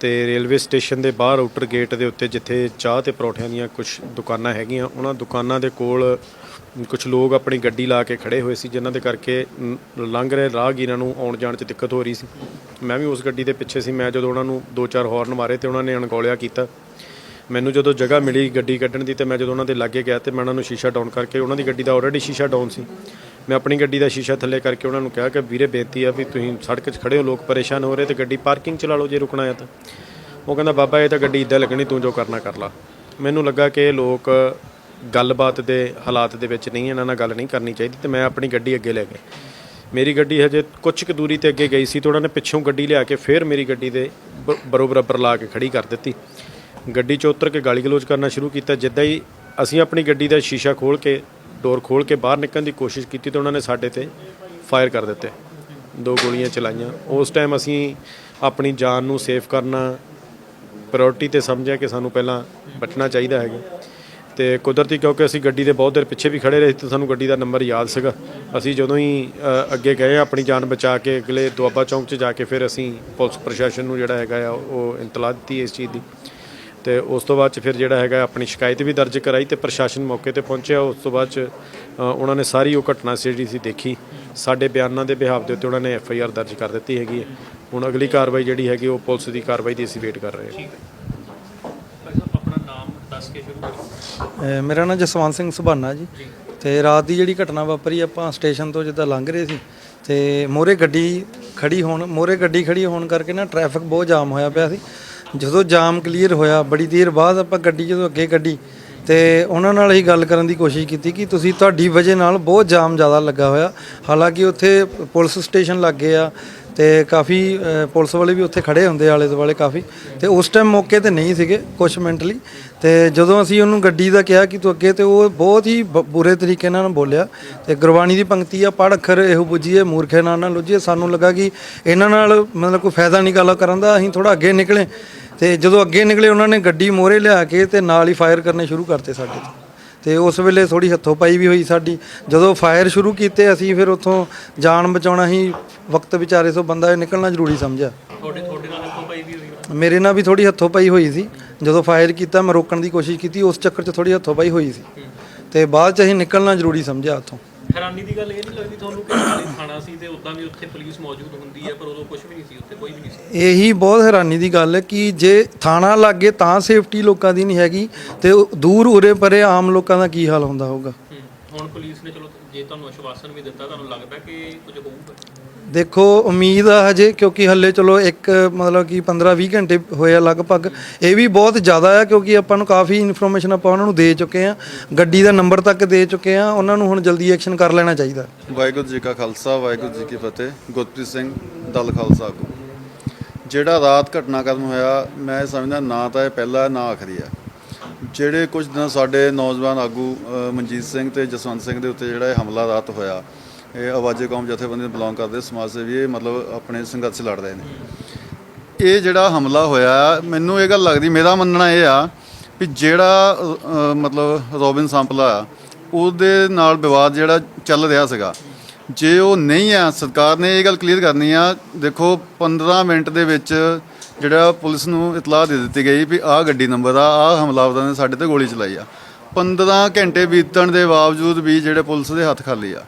Speaker 1: ਤੇ ਰੇਲਵੇ ਸਟੇਸ਼ਨ ਦੇ ਬਾਹਰ ਆਊਟਰ ਗੇਟ ਦੇ ਉੱਤੇ ਜਿੱਥੇ ਚਾਹ ਤੇ ਪਰੌਠਿਆਂ ਦੀਆਂ ਕੁਝ ਦੁਕਾਨਾਂ ਹੈਗੀਆਂ, ਉਹਨਾਂ ਦੁਕਾਨਾਂ ਦੇ ਕੋਲ ਕੁਝ ਲੋਕ ਆਪਣੀ ਗੱਡੀ ਲਾ ਕੇ ਖੜੇ ਹੋਏ ਸੀ, ਜਿਨ੍ਹਾਂ ਦੇ ਕਰਕੇ ਨ- ਲੰਘ ਰਹੇ ਰਾਹਗੀਰਾਂ ਨੂੰ ਆਉਣ ਜਾਣ 'ਚ ਦਿੱਕਤ ਹੋ ਰਹੀ ਸੀ। ਮੈਂ ਵੀ ਉਸ ਗੱਡੀ ਦੇ ਪਿੱਛੇ ਸੀ, ਮੈਂ ਜਦੋਂ ਉਹਨਾਂ ਨੂੰ ਦੋ ਚਾਰ ਹਾਰਨ ਮਾਰੇ ਤੇ ਉਹਨਾਂ ਨੇ ਅਣਗੌਲਿਆ ਕੀਤਾ। ਮੈਨੂੰ ਜਦੋਂ ਜਗ੍ਹਾ ਮਿਲੀ ਗੱਡੀ ਕੱਢਣ ਦੀ ਤੇ ਮੈਂ ਜਦੋਂ ਉਹਨਾਂ ਦੇ ਲਾਗੇ ਗਿਆ ਤੇ ਮੈਂ ਉਹਨਾਂ ਨੂੰ ਸ਼ੀਸ਼ਾ ਡਾਊਨ ਕਰਕੇ, ਉਹਨਾਂ ਦੀ ਗੱਡੀ ਦਾ ਆਲਰੇਡੀ ਸ਼ੀਸ਼ਾ ਡਾਊਨ ਸੀ। ਮੈਂ ਆਪਣੀ ਗੱਡੀ ਦਾ ਸ਼ੀਸ਼ਾ ਥੱਲੇ ਕਰਕੇ ਉਹਨਾਂ ਨੂੰ ਕਿਹਾ ਕਿ ਵੀਰੇ ਬੇਨਤੀ ਆ ਵੀ ਤੁਸੀਂ ਸੜਕ 'ਚ ਖੜੇ ਹੋ, ਲੋਕ ਪਰੇਸ਼ਾਨ ਹੋ ਰਹੇ ਤੇ ਗੱਡੀ ਪਾਰਕਿੰਗ 'ਚ ਲਾ ਲਓ ਜੇ ਰੁਕਣਾ ਆ ਤਾਂ। ਉਹ ਕਹਿੰਦਾ, ਬਾਬਾ, ਇਹ ਤਾਂ ਗੱਡੀ ਇੱਦਾਂ ਲੱਗਣੀ, ਤੂੰ ਜੋ ਕਰਨਾ ਕਰ ਲਾ। ਮੈਨੂੰ ਲੱਗਾ ਕਿ ਇਹ ਲੋਕ ਗੱਲਬਾਤ ਦੇ ਹਾਲਾਤ ਦੇ ਵਿੱਚ ਨਹੀਂ, ਇਹਨਾਂ ਨਾਲ ਗੱਲ ਨਹੀਂ ਕਰਨੀ ਚਾਹੀਦੀ ਤੇ ਮੈਂ ਆਪਣੀ ਗੱਡੀ ਅੱਗੇ ਲੈ ਕੇ ਮੇਰੀ ਗੱਡੀ ਹਜੇ ਕੁਝ ਕੁ ਦੂਰੀ ਤੇ ਅੱਗੇ ਗਈ ਸੀ ਤੇ ਉਹਨਾਂ ਨੇ ਪਿੱਛੋਂ ਗੱਡੀ ਲਿਆ ਕੇ ਫਿਰ ਮੇਰੀ ਗੱਡੀ ਦੇ ਬ- ਬਰੋ ਬਰਾਬਰ ਲਾ ਕੇ ਖੜੀ ਕਰ ਦਿੱਤੀ। ਗੱਡੀ 'ਚ ਉਤਰ ਕੇ ਗਾਲੀ ਗਲੋਚ ਕਰਨਾ ਸ਼ੁਰੂ ਕੀਤਾ। ਜਿੱਦਾਂ ਹੀ ਅਸੀਂ ਆਪਣੀ ਗੱਡੀ ਦਾ ਸ਼ੀਸ਼ਾ ਖੋਲ ਕੇ, ਡੋਰ ਖੋਲ ਕੇ ਬਾਹਰ ਨਿਕਲਣ ਦੀ ਕੋਸ਼ਿਸ਼ ਕੀਤੀ ਤਾਂ ਉਹਨਾਂ ਨੇ ਸਾਡੇ ਤੇ ਫਾਇਰ ਕਰ ਦਿੱਤੇ। ਦੋ ਗੋਲੀਆਂ ਚਲਾਈਆਂ। ਉਸ ਟਾਈਮ ਅਸੀਂ ਆਪਣੀ ਜਾਨ ਨੂੰ ਸੇਫ ਕਰਨਾ ਪ੍ਰਾਇੋਰਟੀ ਤੇ ਸਮਝਿਆ ਕਿ ਸਾਨੂੰ ਪਹਿਲਾਂ ਬਚਣਾ ਚਾਹੀਦਾ ਹੈਗਾ। ਤੇ ਕੁਦਰਤੀ ਕਿਉਂਕਿ ਅਸੀਂ ਗੱਡੀ ਦੇ ਬਹੁਤ ਦੇਰ ਪਿੱਛੇ ਵੀ ਖੜੇ ਰਹੇ ਸੀ ਤੇ ਸਾਨੂੰ ਗੱਡੀ ਦਾ ਨੰਬਰ ਯਾਦ ਸੀਗਾ। ਅਸੀਂ ਜਦੋਂ ਹੀ ਅੱਗੇ ਗਏ ਆਪਣੀ ਜਾਨ ਬਚਾ ਕੇ, ਅਗਲੇ ਦੁਆਬਾ ਚੌਂਕ 'ਚ ਜਾ ਕੇ ਫਿਰ ਅਸੀਂ ਪੁਲਿਸ ਪ੍ਰਸ਼ਾਸਨ ਨੂੰ ਜਿਹੜਾ ਹੈਗਾ ਆ, ਉਹ ਇਤਲਾਹ ਦਿੱਤੀ ਇਸ ਚੀਜ਼ ਦੀ। ਤੇ ਉਸ ਤੋਂ ਬਾਅਦ ਚ ਫਿਰ ਜਿਹੜਾ ਹੈਗਾ ਆਪਣੀ ਸ਼ਿਕਾਇਤ ਵੀ ਦਰਜ ਕਰਾਈ ਤੇ ਪ੍ਰਸ਼ਾਸਨ ਮੌਕੇ ਤੇ ਪਹੁੰਚਿਆ। ਉਸ ਤੋਂ ਬਾਅਦ ਚ ਉਹਨਾਂ ਨੇ ਸਾਰੀ ਉਹ ਘਟਨਾ ਸੀ ਜਿਹੜੀ ਸੀ ਦੇਖੀ। ਸਾਡੇ ਬਿਆਨਾਂ ਦੇ ਬਿਹਾਵ ਦੇ ਉੱਤੇ ਉਹਨਾਂ ਨੇ ਐਫ ਆਈ ਆਰ ਦਰਜ ਕਰ ਦਿੱਤੀ ਹੈਗੀ ਹੈ। ਹੁਣ ਅਗਲੀ ਕਾਰਵਾਈ ਜਿਹੜੀ ਹੈਗੀ ਉਹ ਪੁਲਿਸ ਦੀ ਕਾਰਵਾਈ ਦੀ ਅਸੀਂ ਵੇਟ ਕਰ ਰਹੇ ਹਾਂ।
Speaker 2: ਭਾਈ ਸਾਹਿਬ, ਆਪਣਾ ਨਾਮ ਦੱਸ ਕੇ ਸ਼ੁਰੂ ਕਰੋ।
Speaker 6: ਅਹ ਮੇਰਾ ਨਾਮ ਜਸਵੰਤ ਸਿੰਘ ਸੁਭਾਨਾ ਜੀ। ਤੇ ਰਾਤ ਦੀ ਜਿਹੜੀ ਘਟਨਾ ਵਾਪਰੀ ਆਪਾਂ ਸਟੇਸ਼ਨ ਤੋਂ ਜਿੱਦਾਂ ਲੰਘ ਰਹੇ ਸੀ ਤੇ ਮੋਰੇ ਗੱਡੀ ਖੜੀ ਹੋਣ ਮੋਰੇ ਗੱਡੀ ਖੜੀ ਹੋਣ ਕਰਕੇ ਨਾ ਟ੍ਰੈਫਿਕ ਬਹੁਤ ਜਾਮ ਹੋਇਆ ਪਿਆ ਸੀ। ਜਦੋਂ ਜਾਮ ਕਲੀਅਰ ਹੋਇਆ ਬੜੀ ਦੇਰ ਬਾਅਦ ਆਪਾਂ ਗੱਡੀ ਜਦੋਂ ਅੱਗੇ ਕੱਢੀ ਤੇ ਉਹਨਾਂ ਨਾਲ ਹੀ ਗੱਲ ਕਰਨ ਦੀ ਕੋਸ਼ਿਸ਼ ਕੀਤੀ ਕਿ ਤੁਸੀਂ ਤੁਹਾਡੀ ਵਜ੍ਹਾ ਨਾਲ ਬਹੁਤ ਜਾਮ ਜ਼ਿਆਦਾ ਲੱਗਾ ਹੋਇਆ। ਹਾਲਾਂਕਿ ਉੱਥੇ ਪੁਲਿਸ ਸਟੇਸ਼ਨ ਲੱਗੇ ਆ ਤੇ ਕਾਫੀ ਅ, ਪੁਲਿਸ ਵਾਲੇ ਵੀ ਉੱਥੇ ਖੜੇ ਹੁੰਦੇ ਆਲੇ ਦੁਆਲੇ ਕਾਫੀ। ਤੇ ਉਸ ਟਾਈਮ ਮੌਕੇ ਤੇ ਨਹੀਂ ਸੀਗੇ ਕੁਝ ਮਿੰਟ ਲਈ ਤੇ ਜਦੋਂ ਅਸੀਂ ਉਹਨੂੰ ਗੱਡੀ ਦਾ ਕਿਹਾ ਕਿ ਤੂੰ ਅੱਗੇ ਤੇ ਉਹ ਬਹੁਤ ਹੀ ਬ- ਬੁਰੇ ਤਰੀਕੇ ਨਾਲ ਬੋਲਿਆ। ਤੇ ਗੁਰਬਾਣੀ ਦੀ ਪੰਕਤੀ ਆ ਪੜ ਅੱਖਰ ਇਹੋ ਬੁੱਝੀਏ ਮੂਰਖੇ ਨਾਲ ਨਾ ਲੁੱਝੀਏ। ਸਾਨੂੰ ਲੱਗਾ ਕਿ ਇਹਨਾਂ ਨਾਲ ਮਤਲਬ ਕੋਈ ਫਾਇਦਾ ਨਹੀਂ ਗੱਲ ਕਰਨ ਦਾ ਅਸੀਂ ਥੋੜਾ ਅੱਗੇ ਨਿਕਲੇ। ਤੇ ਜਦੋਂ ਅੱਗੇ ਨਿਕਲੇ ਉਹਨਾਂ ਨੇ ਗੱਡੀ ਮੋਹਰੇ ਲਿਆ ਕੇ ਤੇ ਨਾਲ ਹੀ ਫਾਇਰ ਕਰਨੇ ਸ਼ੁਰੂ ਕਰਤੇ ਸਾਡੇ ਤੇ। ਤੇ ਉਸ ਵੇਲੇ ਥੋੜੀ ਹੱਥੋਂ ਪਾਈ ਵੀ ਹੋਈ ਸਾਡੀ। ਜਦੋਂ ਫਾਇਰ ਸ਼ੁਰੂ ਕੀਤੇ ਅਸੀਂ ਫਿਰ ਉੱਥੋਂ ਜਾਨ ਬਚਾਉਣਾ ਹੀ ਵਕਤ ਵਿਚਾਰੇ ਤੋਂ ਬੰਦਾ ਨਿਕਲਣਾ ਜ਼ਰੂਰੀ ਸਮਝਿਆ।
Speaker 2: ਤੁਹਾਡੇ ਤੁਹਾਡੇ ਨਾਲ ਹੱਥੋਂ ਪਈ ਵੀ ਹੋਈ।
Speaker 6: ਮੇਰੇ ਨਾਲ ਵੀ ਥੋੜੀ ਹੱਥੋਂ ਪਾਈ ਹੋਈ ਸੀ। ਜਦੋਂ ਫਾਇਰ ਕੀਤਾ ਮੈਂ ਰੋਕਣ ਦੀ ਕੋਸ਼ਿਸ਼ ਕੀਤੀ ਉਸ ਚੱਕਰ 'ਚ ਥੋੜੀ ਹੱਥੋਂ ਪਾਈ ਹੋਈ ਸੀ। ਤੇ ਬਾਅਦ 'ਚ ਅਸੀਂ ਨਿਕਲਣਾ ਜ਼ਰੂਰੀ ਸਮਝਿਆ ਉੱਥੋਂ।
Speaker 2: ਹੈਰਾਨੀ ਦੀ ਗੱਲ ਇਹ ਨਹੀਂ ਲੱਗਦੀ ਤੁਹਾਨੂੰ ਕਿ ਨਾਲੇ ਥਾਣਾ ਸੀ ਤੇ ਉਦਾਂ ਵੀ ਉੱਥੇ ਪੁਲਿਸ ਮੌਜੂਦ ਹੁੰਦੀ ਹੈ ਪਰ ਉਦੋਂ ਕੁਝ ਵੀ ਨਹੀਂ ਸੀ ਉੱਥੇ ਕੋਈ ਵੀ ਨਹੀਂ ਸੀ
Speaker 6: ਇਹੀ ਬਹੁਤ ਹੈਰਾਨੀ ਦੀ ਗੱਲ ਹੈ ਕਿ ਜੇ ਥਾਣਾ ਲੱਗੇ ਤਾਂ ਸੇਫਟੀ ਲੋਕਾਂ ਦੀ ਨਹੀਂ ਹੈਗੀ ਤੇ ਉਹ ਦੂਰ ਉਰੇ ਪਰੇ ਆਮ ਲੋਕਾਂ ਦਾ ਕੀ ਹਾਲ ਹੁੰਦਾ ਹੋਊਗਾ
Speaker 2: ਹੂੰ। ਹੁਣ ਪੁਲਿਸ ਨੇ ਚਲੋ ਜੇ ਤੁਹਾਨੂੰ ਆਸ਼ਵਾਸਨ ਵੀ ਦਿੱਤਾ ਤੁਹਾਨੂੰ ਲੱਗਦਾ ਕਿ ਕੁਝ ਹੋਊਗਾ
Speaker 6: ਦੇਖੋ, ਉਮੀਦ ਆ ਹਜੇ, ਕਿਉਂਕਿ ਹੱਲੇ ਚਲੋ ਇੱਕ, ਮਤਲਬ ਕਿ 15-20 ਘੰਟੇ ਹੋਏ ਆ ਲਗਭਗ। ਇਹ ਵੀ ਬਹੁਤ ਜ਼ਿਆਦਾ ਆ, ਕਿਉਂਕਿ ਆਪਾਂ ਨੂੰ ਕਾਫੀ ਇਨਫੋਰਮੇਸ਼ਨ ਆਪਾਂ ਉਹਨਾਂ ਨੂੰ ਦੇ ਚੁੱਕੇ ਆ। ਗੱਡੀ ਦਾ ਨੰਬਰ ਤੱਕ ਦੇ ਚੁੱਕੇ ਆ। ਉਹਨਾਂ ਨੂੰ ਹੁਣ ਜਲਦੀ ਐਕਸ਼ਨ ਕਰ ਲੈਣਾ ਚਾਹੀਦਾ।
Speaker 7: ਵਾਹਿਗੁਰੂ ਜੀ ਕਾ ਖਾਲਸਾ, ਵਾਹਿਗੁਰੂ ਜੀ ਕੀ ਫਤਿਹ। ਗੁਰਪ੍ਰੀਤ ਸਿੰਘ, ਦਲ ਖਾਲਸਾ ਆਗੂ ਜਿਹੜਾ ਰਾਤ ਘਟਨਾਕ੍ਰਮ ਹੋਇਆ, ਮੈਂ ਸਮਝਦਾ ਨਾ ਤਾਂ ਇਹ ਪਹਿਲਾ, ਨਾ ਆਖਰੀ ਆ। ਜਿਹੜੇ ਕੁਝ ਦਿਨ ਸਾਡੇ ਨੌਜਵਾਨ ਆਗੂ ਮਨਜੀਤ ਸਿੰਘ ਤੇ ਜਸਵੰਤ ਸਿੰਘ ਦੇ ਉੱਤੇ ਜਿਹੜਾ ਇਹ ਹਮਲਾ ਰਾਤ ਹੋਇਆ ਇਹ ਆਵਾਜ਼ੇ ਕੌਮ ਜਥੇਬੰਦੀ ਨੂੰ ਬਿਲੋਂਗ ਕਰਦੇ, ਸਮਾਜ ਸੇਵੀ, ਇਹ ਮਤਲਬ ਆਪਣੇ ਸੰਘਰਸ਼ ਲੜ ਰਹੇ ਨੇ। ਇਹ ਜਿਹੜਾ ਹਮਲਾ ਹੋਇਆ, ਮੈਨੂੰ ਇਹ ਗੱਲ ਲੱਗਦੀ, ਮੇਰਾ ਮੰਨਣਾ ਇਹ ਆ ਵੀ ਜਿਹੜਾ ਮਤਲਬ ਰੋਬਿਨ ਸੰਪਲਾ ਆ ਉਹਦੇ ਨਾਲ ਵਿਵਾਦ ਜਿਹੜਾ ਚੱਲ ਰਿਹਾ ਸੀਗਾ। ਜੇ ਉਹ ਨਹੀਂ ਆ, ਸਰਕਾਰ ਨੇ ਇਹ ਗੱਲ ਕਲੀਅਰ ਕਰਨੀ ਆ, ਦੇਖੋ 15 ਮਿੰਟ ਦੇ ਵਿੱਚ ਜਿਹੜਾ ਪੁਲਿਸ ਨੂੰ ਇਤਲਾਹ ਦੇ ਦਿੱਤੀ ਗਈ ਵੀ ਆਹ ਗੱਡੀ ਨੰਬਰ ਆ, ਆਹ ਹਮਲਾਵਰਾਂ ਨੇ ਸਾਡੇ ਤੇ ਗੋਲੀ ਚਲਾਈ ਆ। 15 ਘੰਟੇ ਬੀਤਣ ਦੇ ਬਾਵਜੂਦ ਵੀ ਜਿਹੜੇ ਪੁਲਿਸ ਦੇ ਹੱਥ ਖਾਲੀ ਆ।